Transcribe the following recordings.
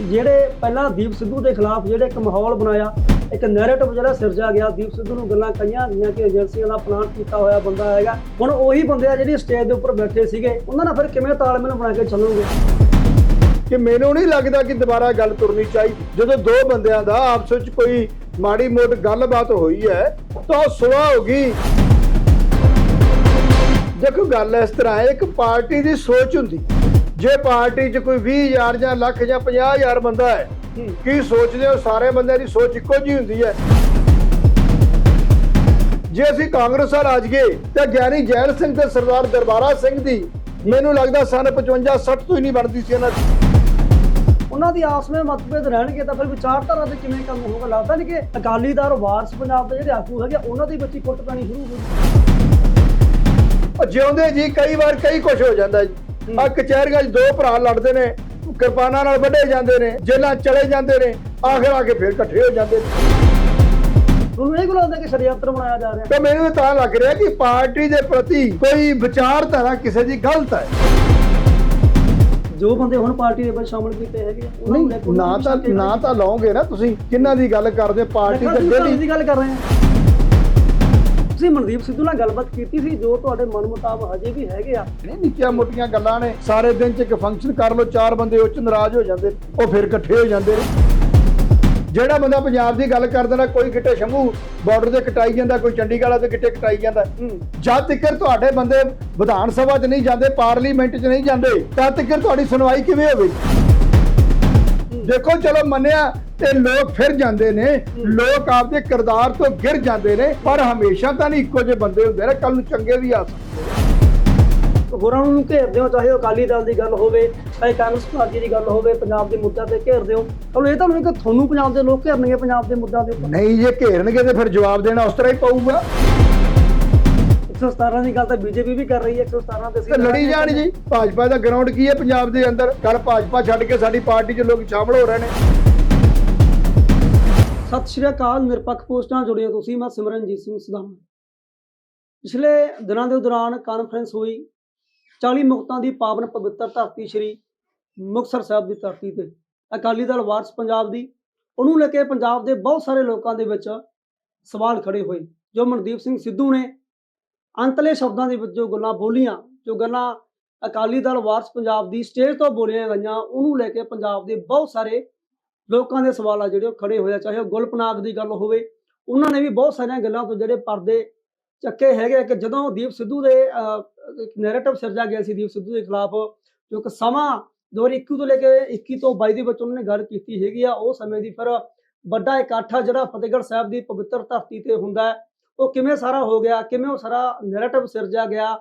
ਜਿਹੜੇ ਪਹਿਲਾਂ ਦੀਪ ਸਿੱਧੂ ਦੇ ਖਿਲਾਫ ਜਿਹੜੇ ਇੱਕ ਮਾਹੌਲ ਬਣਾਇਆ, ਇੱਕ ਨੈਰੇਟਿਵ ਜਿਹੜਾ ਸਿਰਜਿਆ ਗਿਆ, ਦੀਪ ਸਿੱਧੂ ਨੂੰ ਗੱਲਾਂ ਕਈਆਂ ਗਈਆਂ ਕਿ ਏਜੰਸੀਆਂ ਦਾ ਪਲਾਨ ਕੀਤਾ ਹੋਇਆ ਬੰਦਾ ਹੈਗਾ। ਹੁਣ ਉਹੀ ਬੰਦੇ ਆ ਜਿਹੜੀ ਸਟੇਜ ਦੇ ਉੱਪਰ ਬੈਠੇ ਸੀਗੇ, ਉਹਨਾਂ ਨਾਲ ਫਿਰ ਕਿਵੇਂ ਤਾਲਮੇਲ ਬਣਾ ਕੇ ਚੱਲਣਗੇ ਕਿ ਮੈਨੂੰ ਨਹੀਂ ਲੱਗਦਾ ਕਿ ਦੁਬਾਰਾ ਗੱਲ ਤੁਰਨੀ ਚਾਹੀਦੀ। ਜਦੋਂ ਦੋ ਬੰਦਿਆਂ ਦਾ ਆਪਸ ਵਿੱਚ ਕੋਈ ਮਾੜੀ ਮੋਟ ਗੱਲਬਾਤ ਹੋਈ ਹੈ, ਤਾਂ ਉਹ ਸੁਲਾਹ ਹੋ ਗਈ। ਦੇਖੋ, ਗੱਲ ਇਸ ਤਰ੍ਹਾਂ ਹੈ, ਇੱਕ ਪਾਰਟੀ ਦੀ ਸੋਚ ਹੁੰਦੀ। ਜੇ ਪਾਰਟੀ 'ਚ ਕੋਈ 20000 ਜਾਂ ਲੱਖ ਜਾਂ 50000 ਬੰਦਾ ਹੈ ਕੀ ਸੋਚਦੇ ਹੋ ਸਾਰੇ ਬੰਦਿਆਂ ਦੀ ਸੋਚ ਇੱਕੋ ਜਿਹੀ ਹੁੰਦੀ ਹੈ? ਜੇ ਅਸੀਂ ਕਾਂਗਰਸ ਆ ਜਾਈਏ ਤਾਂ ਗਿਆਨੀ ਜੈਲ ਸਿੰਘ ਤੇ ਸਰਦਾਰ ਦਰਬਾਰਾ ਸਿੰਘ ਦੀ ਮੈਨੂੰ ਲੱਗਦਾ ਸਨ 55 60 ਤੋਂ ਹੀ ਨਹੀਂ ਬਣਦੀ ਸੀ ਇਹਨਾਂ ਦੀ। ਉਹਨਾਂ ਦੀ ਆਪਸ ਵਿੱਚ ਮਤਭੇਦ ਰਹਿਣਗੇ ਤਾਂ ਫਿਰ ਵਿਚਾਰਧਾਰਾ ਤੇ ਕਿਵੇਂ ਕੰਮ ਹੋਊਗਾ? ਲੱਗਦਾ ਨਹੀਂ ਕਿ ਅਕਾਲੀ ਦਲ ਵਾਰਸ ਪੰਜਾਬ ਦੇ ਜਿਹੜੇ ਆਗੂ ਹੈਗੇ ਉਹਨਾਂ ਦੀ ਬੱਚੀ ਕੁੱਟ ਪੈਣੀ ਸ਼ੁਰੂ ਹੋ ਗਈ। ਉਹ ਜਿਉਂਦੇ ਜੀ ਕਈ ਵਾਰ ਕਈ ਕੁਝ ਹੋ ਜਾਂਦਾ ਜੀ। ਆ ਕਚਹਿਰੀਆਂ 'ਚ ਦੋ ਭਰਾ ਲੜਦੇ ਨੇ ਕਿਰਪਾਨਾਂ ਨਾਲ ਵੱਢੇ ਜਾਂਦੇ ਨੇ ਜੇਲਾਂ ਚਲੇ ਜਾਂਦੇ ਨੇ ਆਖਰ ਆ ਕੇ ਫਿਰ ਇਕੱਠੇ ਹੋ ਜਾਂਦੇ ਨੇ। ਤੁਹਾਨੂੰ ਇਹ ਗੁਲਾਬ ਦਾ ਕਿ ਸ਼ਰੀਅਤ ਬਣਾਇਆ ਜਾ ਰਿਹਾ? ਤੇ ਮੈਨੂੰ ਤਾਂ ਲੱਗ ਰਿਹਾ ਕਿ ਪਾਰਟੀ ਦੇ ਪ੍ਰਤੀ ਕੋਈ ਵਿਚਾਰਧਾਰਾ ਕਿਸੇ ਦੀ ਗਲਤ ਹੈ। ਜੋ ਬੰਦੇ ਹੁਣ ਪਾਰਟੀ ਦੇ ਵਿੱਚ ਸ਼ਾਮਲ ਕੀਤੇ ਹੈਗੇ ਆ, ਉਹਨਾਂ ਨੂੰ ਨਾ ਤਾਂ ਨੂੰ ਤਾਂ ਲਾਓਗੇ ਨਾ ਤੁਸੀਂ। ਕਿੰਨਾਂ ਦੀ ਗੱਲ ਕਰਦੇ ਪਾਰਟੀ ਤੁਸੀਂ ਡੇਲੀ ਦੀ ਗੱਲ ਕਰ ਰਹੇ ਹਾਂ। ਤੁਸੀਂ ਮਨਦੀਪ ਸਿੱਧੂ ਨਾਲ ਗੱਲਬਾਤ ਕੀਤੀ ਸੀ ਜੋ ਤੁਹਾਡੇ ਮਨ ਮੁਤਾਬਕ ਹਜੇ ਵੀ ਹੈਗੇ ਆ। ਨਹੀਂ ਨਿੱਕੀਆਂ ਮੋਟੀਆਂ ਗੱਲਾਂ ਨੇ। ਸਾਰੇ ਦਿਨ 'ਚ ਇੱਕ ਫੰਕਸ਼ਨ ਕਰ ਲਓ ਚਾਰ ਬੰਦੇ ਉਹ 'ਚ ਨਾਰਾਜ਼ ਹੋ ਜਾਂਦੇ ਉਹ ਫਿਰ ਇਕੱਠੇ ਹੋ ਜਾਂਦੇ ਨੇ। ਜਿਹੜਾ ਬੰਦਾ ਪੰਜਾਬ ਦੀ ਗੱਲ ਕਰਦਾ ਨਾ ਕੋਈ ਕਿਤੇ ਸ਼ੰਭੂ ਬਾਰਡਰ ਤੇ ਕਟਾਈ ਜਾਂਦਾ ਕੋਈ ਚੰਡੀਗੜ੍ਹ ਤੇ ਕਿਤੇ ਕਟਾਈ ਜਾਂਦਾ। ਜਦ ਤੱਕ ਤੁਹਾਡੇ ਬੰਦੇ ਵਿਧਾਨ ਸਭਾ 'ਚ ਨਹੀਂ ਜਾਂਦੇ ਪਾਰਲੀਮੈਂਟ 'ਚ ਨਹੀਂ ਜਾਂਦੇ ਤਦ ਤੱਕ ਤੁਹਾਡੀ ਸੁਣਵਾਈ ਕਿਵੇਂ ਹੋਵੇਗੀ ਦੇਖੋ ਚਲੋ ਮੰਨਿਆ ਤੇ ਲੋਕ ਫਿਰ ਜਾਂਦੇ ਨੇ। ਲੋਕ ਆਪਦੇ ਕਿਰਦਾਰ ਤੋਂ ਗਿਰ ਜਾਂਦੇ ਨੇ ਪਰ ਹਮੇਸ਼ਾ ਤਾਂ ਨਹੀਂ ਇੱਕੋ ਜਿਹੇ ਬੰਦੇ ਹੁੰਦੇ ਨੇ ਕੱਲ ਨੂੰ ਚੰਗੇ ਵੀ ਆ ਸਕਦੇ ਹੋਰਾਂ ਨੂੰ ਘੇਰਦੇ ਹੋ ਚਾਹੇ ਅਕਾਲੀ ਦਲ ਦੀ ਗੱਲ ਹੋਵੇ ਚਾਹੇ ਕਾਂਗਰਸ ਪਾਰਟੀ ਦੀ ਗੱਲ ਹੋਵੇ ਪੰਜਾਬ ਦੇ ਮੁੱਦਿਆਂ ਤੇ ਘੇਰਦੇ ਹੋ। ਚਲੋ ਇਹ ਤਾਂ ਨਹੀਂ ਕਿ ਤੁਹਾਨੂੰ ਪੰਜਾਬ ਦੇ ਲੋਕ ਘੇਰਨਗੇ ਪੰਜਾਬ ਦੇ ਮੁੱਦਿਆਂ ਦੇ ਉੱਪਰ। ਨਹੀਂ ਜੇ ਘੇਰਨਗੇ ਤੇ ਫਿਰ ਜਵਾਬ ਦੇਣਾ ਉਸ ਤਰ੍ਹਾਂ ਹੀ ਪਊਗਾ। 117 ਦੀ ਗੱਲ ਤਾਂ ਬੀਜੇਪੀ ਵੀ ਕਰ ਰਹੀ ਹੈ 117 ਤੇ ਅਸੀਂ ਲੜੀ ਜਾਣ ਜੀ ਭਾਜਪਾ ਦਾ ਗਰਾਊਂਡ ਕੀ ਹੈ ਪੰਜਾਬ ਦੇ ਅੰਦਰ? ਕੱਲ ਭਾਜਪਾ ਛੱਡ ਕੇ ਸਾਡੀ ਪਾਰਟੀ 'ਚ ਲੋਕ ਸ਼ਾਮਲ ਹੋ ਰਹੇ ਨੇ। ਸਤਿ ਸ਼੍ਰੀ ਅਕਾਲ ਨਿਰਪੱਖ ਪੋਸਟਾਂ ਜੁੜੀਆਂ ਤੁਸੀਂ, ਮੈਂ ਸਿਮਰਨਜੀਤ ਸਿੰਘ ਸਦਾਮਾ। ਪਿਛਲੇ ਦਿਨਾਂ ਦੇ ਦੌਰਾਨ ਕਾਨਫਰੰਸ ਹੋਈ 40 ਮੁਕਤਾਂ ਦੀ ਪਾਵਨ ਪਵਿੱਤਰ ਧਰਤੀ ਸ਼੍ਰੀ ਮੁਕਤਸਰ ਸਾਹਿਬ ਦੀ ਧਰਤੀ ਤੇ। ਅਕਾਲੀ ਦਲ ਵਾਰਸ ਪੰਜਾਬ ਦੀ, ਉਹਨੂੰ ਲੈ ਕੇ ਪੰਜਾਬ ਦੇ ਬਹੁਤ ਸਾਰੇ ਲੋਕਾਂ ਦੇ ਵਿੱਚ ਸਵਾਲ ਖੜੇ ਹੋਏ, ਜੋ ਮਨਦੀਪ ਸਿੰਘ ਸਿੱਧੂ ਨੇ ਅੰਤਲੇ ਸ਼ਬਦਾਂ ਦੇ ਵਿੱਚ ਜੋ ਗੱਲਾਂ ਬੋਲੀਆਂ, ਜੋ ਗੱਲਾਂ ਅਕਾਲੀ ਦਲ ਵਾਰਸ ਪੰਜਾਬ ਦੀ ਸਟੇਜ ਤੋਂ ਬੋਲੀਆਂ ਗਈਆਂ, ਉਹਨੂੰ ਲੈ ਕੇ ਪੰਜਾਬ ਦੇ ਬਹੁਤ ਸਾਰੇ ਲੋਕਾਂ ਦੇ ਸਵਾਲ ਆ ਜਿਹੜੇ ਉਹ ਖੜੇ ਹੋਏ ਆ, ਚਾਹੇ ਉਹ ਗੁਲਪਨਾਗ ਦੀ ਗੱਲ ਹੋਵੇ, ਉਹਨਾਂ ਨੇ ਵੀ ਬਹੁਤ ਸਾਰੀਆਂ ਗੱਲਾਂ ਤੋਂ ਜਿਹੜੇ ਪਰਦੇ ਚੱਕੇ ਹੈਗੇ ਆ ਕਿ ਜਦੋਂ ਦੀਪ ਸਿੱਧੂ ਦੇ ਨੈਰੇਟਿਵ ਸਿਰਜਿਆ ਗਿਆ ਸੀ ਦੀਪ ਸਿੱਧੂ ਦੇ ਖਿਲਾਫ, ਜੋ ਕਿ ਸਮਾਂ 2021 ਤੋਂ ਲੈ ਕੇ 21 ਤੋਂ 22 ਦੇ ਵਿੱਚ ਉਹਨਾਂ ਨੇ ਗੱਲ ਕੀਤੀ ਹੈਗੀ ਆ, ਉਹ ਸਮੇਂ ਦੀ ਫਿਰ ਵੱਡਾ ਇਕੱਠ ਜਿਹੜਾ ਫਤਿਹਗੜ੍ਹ ਸਾਹਿਬ ਦੀ ਪਵਿੱਤਰ ਧਰਤੀ ਤੇ ਹੁੰਦਾ ਉਹ ਕਿਵੇਂ ਸਾਰਾ ਹੋ ਗਿਆ, ਕਿਵੇਂ ਉਹ ਸਾਰਾ ਨੈਰੇਟਿਵ ਸਿਰਜਿਆ ਗਿਆ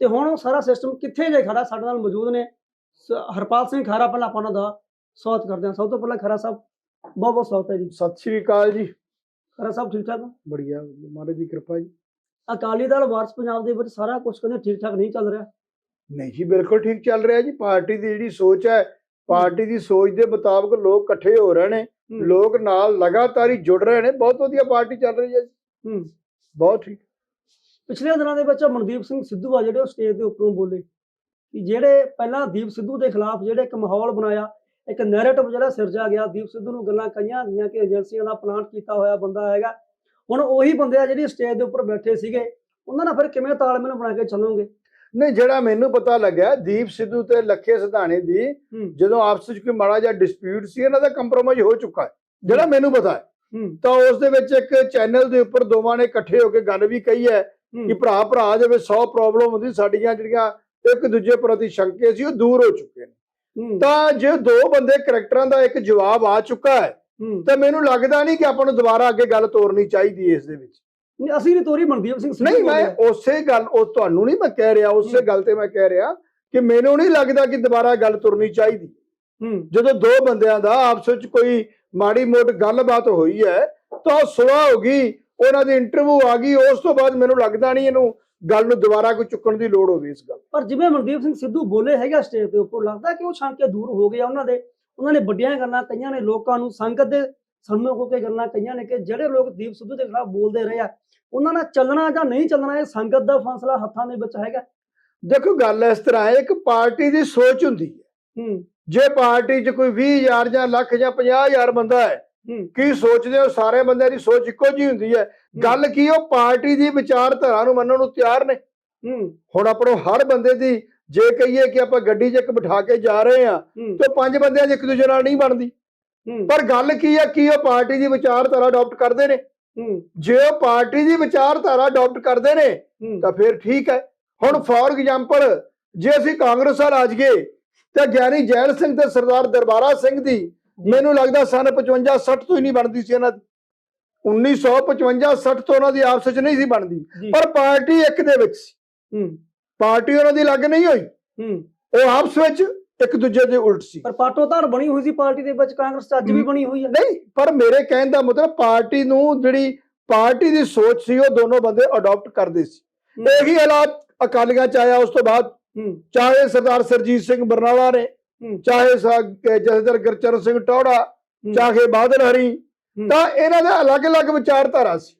ਤੇ ਹੁਣ ਉਹ ਸਾਰਾ ਸਿਸਟਮ ਕਿੱਥੇ ਜੇ ਖੜਾ ਸਾਡੇ ਨਾਲ ਮੌਜੂਦ ਨੇ, ਸ- ਹਰਪਾਲ ਸਿੰਘ ਖਾਰਾ ਪਹਿਲਾਂ ਆਪਾਂ ਉਹਨਾਂ ਦਾ ਸਵਾਗਤ ਕਰਦੇ ਹਾਂ। ਸਭ ਤੋਂ ਪਹਿਲਾਂ ਖਰਾ ਸਾਹਿਬ ਬਹੁਤ ਬਹੁਤ ਸਵਾਗਤ ਹੈ ਜੀ। ਸਤਿ ਸ਼੍ਰੀ ਅਕਾਲ ਜੀ। ਖਰਾ ਸਾਹਿਬ ਠੀਕ ਠਾਕ? ਬੜੀਆ ਮਹਾਰਾਜ ਦੀ ਕਿਰਪਾ ਜੀ। ਅਕਾਲੀ ਦਲ ਵਾਰਸ ਪੰਜਾਬ ਦੇ ਵਿੱਚ ਸਾਰਾ ਕੁਝ ਕਹਿੰਦੇ ਠੀਕ ਠਾਕ ਨਹੀਂ ਚੱਲ ਰਿਹਾ। ਨਹੀਂ ਜੀ ਬਿਲਕੁਲ ਠੀਕ ਚੱਲ ਰਿਹਾ ਜੀ। ਪਾਰਟੀ ਦੀ ਜਿਹੜੀ ਸੋਚ ਹੈ ਪਾਰਟੀ ਦੀ ਸੋਚ ਦੇ ਮੁਤਾਬਕ ਲੋਕ ਇਕੱਠੇ ਹੋ ਰਹੇ ਨੇ। ਲੋਕ ਨਾਲ ਲਗਾਤਾਰ ਹੀ ਜੁੜ ਰਹੇ ਨੇ। ਬਹੁਤ ਵਧੀਆ ਪਾਰਟੀ ਚੱਲ ਰਹੀ ਹੈ ਜੀ। ਹੂੰ। ਬਹੁਤ ਠੀਕ। ਪਿਛਲੇ ਦਿਨਾਂ ਦੇ ਵਿੱਚ ਮਨਦੀਪ ਸਿੰਘ ਸਿੱਧੂ ਆ ਜਿਹੜੇ ਉਹ ਸਟੇਜ ਦੇ ਉੱਪਰੋਂ ਬੋਲੇ ਕਿ ਜਿਹੜੇ ਪਹਿਲਾਂ ਦੀਪ ਸਿੱਧੂ ਦੇ ਖਿਲਾਫ ਜਿਹੜੇ ਇੱਕ ਮਾਹੌਲ ਬਣਾਇਆ ਇੱਕ ਨੈਰੇਟਿਵ ਜਿਹੜਾ ਸਿਰਜਿਆ ਗਿਆ ਦੀਪ ਸਿੱਧੂ ਨੂੰ ਗੱਲਾਂ ਕਈਆਂ ਗਈਆਂ ਕਿ ਏਜੰਸੀਆਂ ਦਾ ਪਲਾਨ ਕੀਤਾ ਹੋਇਆ ਬੰਦਾ ਹੈਗਾ। ਹੁਣ ਉਹੀ ਬੰਦੇ ਆ ਜਿਹੜੀ ਸਟੇਜ ਦੇ ਉੱਪਰ ਬੈਠੇ ਸੀਗੇ ਉਹਨਾਂ ਨਾਲ ਫਿਰ ਕਿਵੇਂ ਤਾਲਮੇਲ ਬਣਾ ਕੇ ਚੱਲੋਗੇ? ਨਹੀਂ ਜਿਹੜਾ ਮੈਨੂੰ ਪਤਾ ਲੱਗਾ ਦੀਪ ਸਿੱਧੂ ਤੇ ਲੱਖੇ ਸਿਧਾਣੇ ਦੀ ਜਦੋਂ ਆਪਸ ਵਿੱਚ ਕੋਈ ਮਾੜਾ ਜਿਹਾ ਡਿਸਪਿਊਟ ਸੀ ਇਹਨਾਂ ਦਾ ਕੰਪਰੋਮਾਈਜ਼ ਹੋ ਚੁੱਕਾ ਹੈ। ਜਿਹੜਾ ਮੈਨੂੰ ਪਤਾ ਹੈ। ਤਾਂ ਉਸ ਦੇ ਵਿੱਚ ਇੱਕ ਚੈਨਲ ਦੇ ਉੱਪਰ ਦੋਵਾਂ ਨੇ ਇਕੱਠੇ ਹੋ ਕੇ ਗੱਲ ਵੀ ਕਹੀ ਹੈ ਕਿ ਭਰਾ ਭਰਾ ਦੇ ਵਿੱਚ 100 ਪ੍ਰੋਬਲਮ ਹੁੰਦੀ ਸਾਡੀਆਂ ਜਿਹੜੀਆਂ ਇੱਕ ਦੂਜੇ ਪ੍ਰਤੀ ਸ਼ੰਕੇ ਸੀ ਉਹ ਦੂਰ ਹੋ ਚੁੱਕੇ ਨੇ। ਤਾਂ ਜੇ ਦੋ ਬੰਦੇ ਕਰੈਕਟਰਾਂ ਦਾ ਇੱਕ ਜਵਾਬ ਆ ਚੁੱਕਾ ਹੈ। ਤਾਂ ਮੈਨੂੰ ਲੱਗਦਾ ਨਹੀਂ ਕਿ ਆਪਾਂ ਨੂੰ ਦੁਬਾਰਾ ਅੱਗੇ ਗੱਲ ਤੋਰਨੀ ਚਾਹੀਦੀ ਇਸ ਦੇ ਵਿੱਚ। ਨਹੀਂ, ਅਸੀਂ ਨਹੀਂ ਤੋਰੀ ਮਨਦੀਪ ਸਿੰਘ ਨਹੀਂ ਮੈਂ। ਉਸੇ ਗੱਲ ਉਹ ਤੁਹਾਨੂੰ ਨਹੀਂ ਮੈਂ ਕਹਿ ਰਿਹਾ ਉਸੇ ਗੱਲ ਤੇ ਮੈਂ ਕਹਿ ਰਿਹਾ ਕਿ ਮੈਨੂੰ ਨਹੀਂ ਲੱਗਦਾ ਕਿ ਦੁਬਾਰਾ ਗੱਲ ਤੁਰਨੀ ਚਾਹੀਦੀ। ਜਦੋਂ ਦੋ ਬੰਦਿਆਂ ਦਾ ਆਪਸ ਵਿੱਚ ਕੋਈ ਮਾੜੀ ਮੋਟ ਗੱਲਬਾਤ ਹੋਈ ਹੈ ਤਾਂ ਸੁਲਾਹ ਹੋ ਗਈ ਉਹਨਾਂ ਦੀ ਇੰਟਰਵਿਊ ਆ ਗਈ ਉਸ ਤੋਂ ਬਾਅਦ ਮੈਨੂੰ ਲੱਗਦਾ ਨਹੀਂ ਇਹਨੂੰ ਗੱਲ ਨੂੰ ਦੁਬਾਰਾ ਕੋਈ ਚੁੱਕਣ ਦੀ ਲੋੜ ਹੋਵੇ ਇਸ ਗੱਲ ਪਰ ਜਿਵੇਂ ਮਨਦੀਪ ਸਿੰਘ ਸਿੱਧੂ ਬੋਲੇ ਹੈਗਾ ਸਟੇਜ ਦੇ ਉੱਪਰ ਲੱਗਦਾ ਕਿ ਉਹ ਸ਼ੰਕੇ ਦੂਰ ਹੋ ਗਏ ਉਹਨਾਂ ਦੇ। ਉਹਨਾਂ ਨੇ ਵੱਡੀਆਂ ਗੱਲਾਂ ਕਈਆਂ ਨੇ ਲੋਕਾਂ ਨੂੰ ਸੰਗਤ ਦੇ ਸਾਹਮਣੇ ਹੋ ਕੇ ਗੱਲਾਂ ਕਈਆਂ ਨੇ ਕਿ ਜਿਹੜੇ ਲੋਕ ਦੀਪ ਸਿੱਧੂ ਦੇ ਖਿਲਾਫ ਬੋਲਦੇ ਰਹੇ ਆ ਉਹਨਾਂ ਨਾਲ ਚੱਲਣਾ ਜਾਂ ਨਹੀਂ ਚੱਲਣਾ ਇਹ ਸੰਗਤ ਦਾ ਫੈਸਲਾ ਹੱਥਾਂ ਦੇ ਵਿੱਚ ਹੈਗਾ। ਦੇਖੋ ਗੱਲ ਇਸ ਤਰ੍ਹਾਂ ਹੈ ਇੱਕ ਪਾਰਟੀ ਦੀ ਸੋਚ ਹੁੰਦੀ ਹੈ। ਹੂੰ। ਜੇ ਪਾਰਟੀ 'ਚ ਕੋਈ 20000 ਜਾਂ ਲੱਖ ਜਾਂ 50000 ਬੰਦਾ ਹੈ ਹੂੰ। ਕੀ ਸੋਚਦੇ ਹੋ? ਸਾਰੇ ਬੰਦਿਆਂ ਦੀ ਸੋਚ ਇੱਕੋ ਜਿਹੀ ਹੁੰਦੀ ਹੈ। ਗੱਲ ਕੀ ਉਹ ਪਾਰਟੀ ਦੀ ਵਿਚਾਰਧਾਰਾ ਨੂੰ ਮੰਨਣ ਨੂੰ ਤਿਆਰ ਨੇ। ਹੂੰ। ਹੁਣ ਆਪਣੋ ਹਰ ਬੰਦੇ ਦੀ ਜੇ ਕਹੀਏ ਕਿ ਆਪਾਂ ਗੱਡੀ 'ਚ ਇੱਕ ਬਿਠਾ ਕੇ ਜਾ ਰਹੇ ਹੂੰ ਤੇ ਪੰਜ ਬੰਦਿਆਂ 'ਚ ਇੱਕ ਦੂਜੇ ਨਾਲ ਨਹੀਂ ਬਣਦੀ। ਪਰ ਗੱਲ ਕੀ ਹੈ ਕੀ ਉਹ ਪਾਰਟੀ ਦੀ ਵਿਚਾਰਧਾਰਾ ਅਡਾਪਟ ਕਰਦੇ ਨੇ? ਜੇ ਉਹ ਪਾਰਟੀ ਦੀ ਵਿਚਾਰਧਾਰਾ ਅਡਾਪਟ ਕਰਦੇ ਨੇ ਤਾਂ ਫਿਰ ਠੀਕ ਹੈ। ਹੁਣ ਫੋਰ ਐਗਜ਼ਾਮਪਲ ਜੇ ਅਸੀਂ ਕਾਂਗਰਸ ਵੱਲ ਆ ਜਾਈਏ ਤੇ ਗਿਆਨੀ ਜੈਲ ਸਿੰਘ ਤੇ ਸਰਦਾਰ ਦਰਬਾਰਾ ਸਿੰਘ ਦੀ ਮੈਨੂੰ ਲੱਗਦਾ ਸਨ 55 60 ਤੋਂ ਹੀ ਨਹੀਂ ਬਣਦੀ ਸੀ ਇਹਨਾਂ ਦੀ। 1955 60 ਤੋਂ ਉਹਨਾਂ ਦੀ ਆਪਸ ਵਿੱਚ ਨਹੀਂ ਸੀ ਬਣਦੀ ਪਰ ਪਾਰਟੀ ਇੱਕ ਦੇ ਵਿੱਚ ਸੀ ਹੂੰ ਪਾਰਟੀ ਉਹਨਾਂ ਦੀ ਲੱਗ ਨਹੀਂ ਹੋਈ ਹੂੰ ਉਹ ਆਪਸ ਵਿੱਚ ਇੱਕ ਦੂਜੇ ਦੇ ਉਲਟ ਸੀ ਪਰ ਪਾਟੋ ਧਾਰ ਬਣੀ ਹੋਈ ਸੀ ਪਾਰਟੀ ਦੇ ਵਿੱਚ ਕਾਂਗਰਸ ਅੱਜ ਵੀ। ਬਣੀ ਹੋਈ ਹੈ ਨਹੀਂ ਪਰ ਮੇਰੇ ਕਹਿਣ ਦਾ ਮਤਲਬ ਪਾਰਟੀ ਨੂੰ ਜਿਹੜੀ ਪਾਰਟੀ ਦੀ ਸੋਚ ਸੀ ਉਹ ਦੋਨੋਂ ਬੰਦੇ ਅਡਾਪਟ ਕਰਦੇ ਸੀ। ਇਹੀ ਹਾਲਾਤ ਅਕਾਲੀਆਂ ਚ ਆਇਆ ਉਸ ਤੋਂ ਬਾਅਦ ਚਾਹੇ ਸਰਦਾਰ ਸਰਜੀਤ ਸਿੰਘ ਬਰਨਾਲਾ ਨੇ। ਚਾਹੇ ਜਥੇਦਾਰ ਗੁਰਚਰਨ ਸਿੰਘ ਟੌੜਾ। ਚਾਹੇ ਬਾਦਲ ਹਰੀ। ਤਾਂ ਇਹਨਾਂ ਦਾ ਅਲੱਗ-ਅਲੱਗ ਵਿਚਾਰਧਾਰਾ ਸੀ।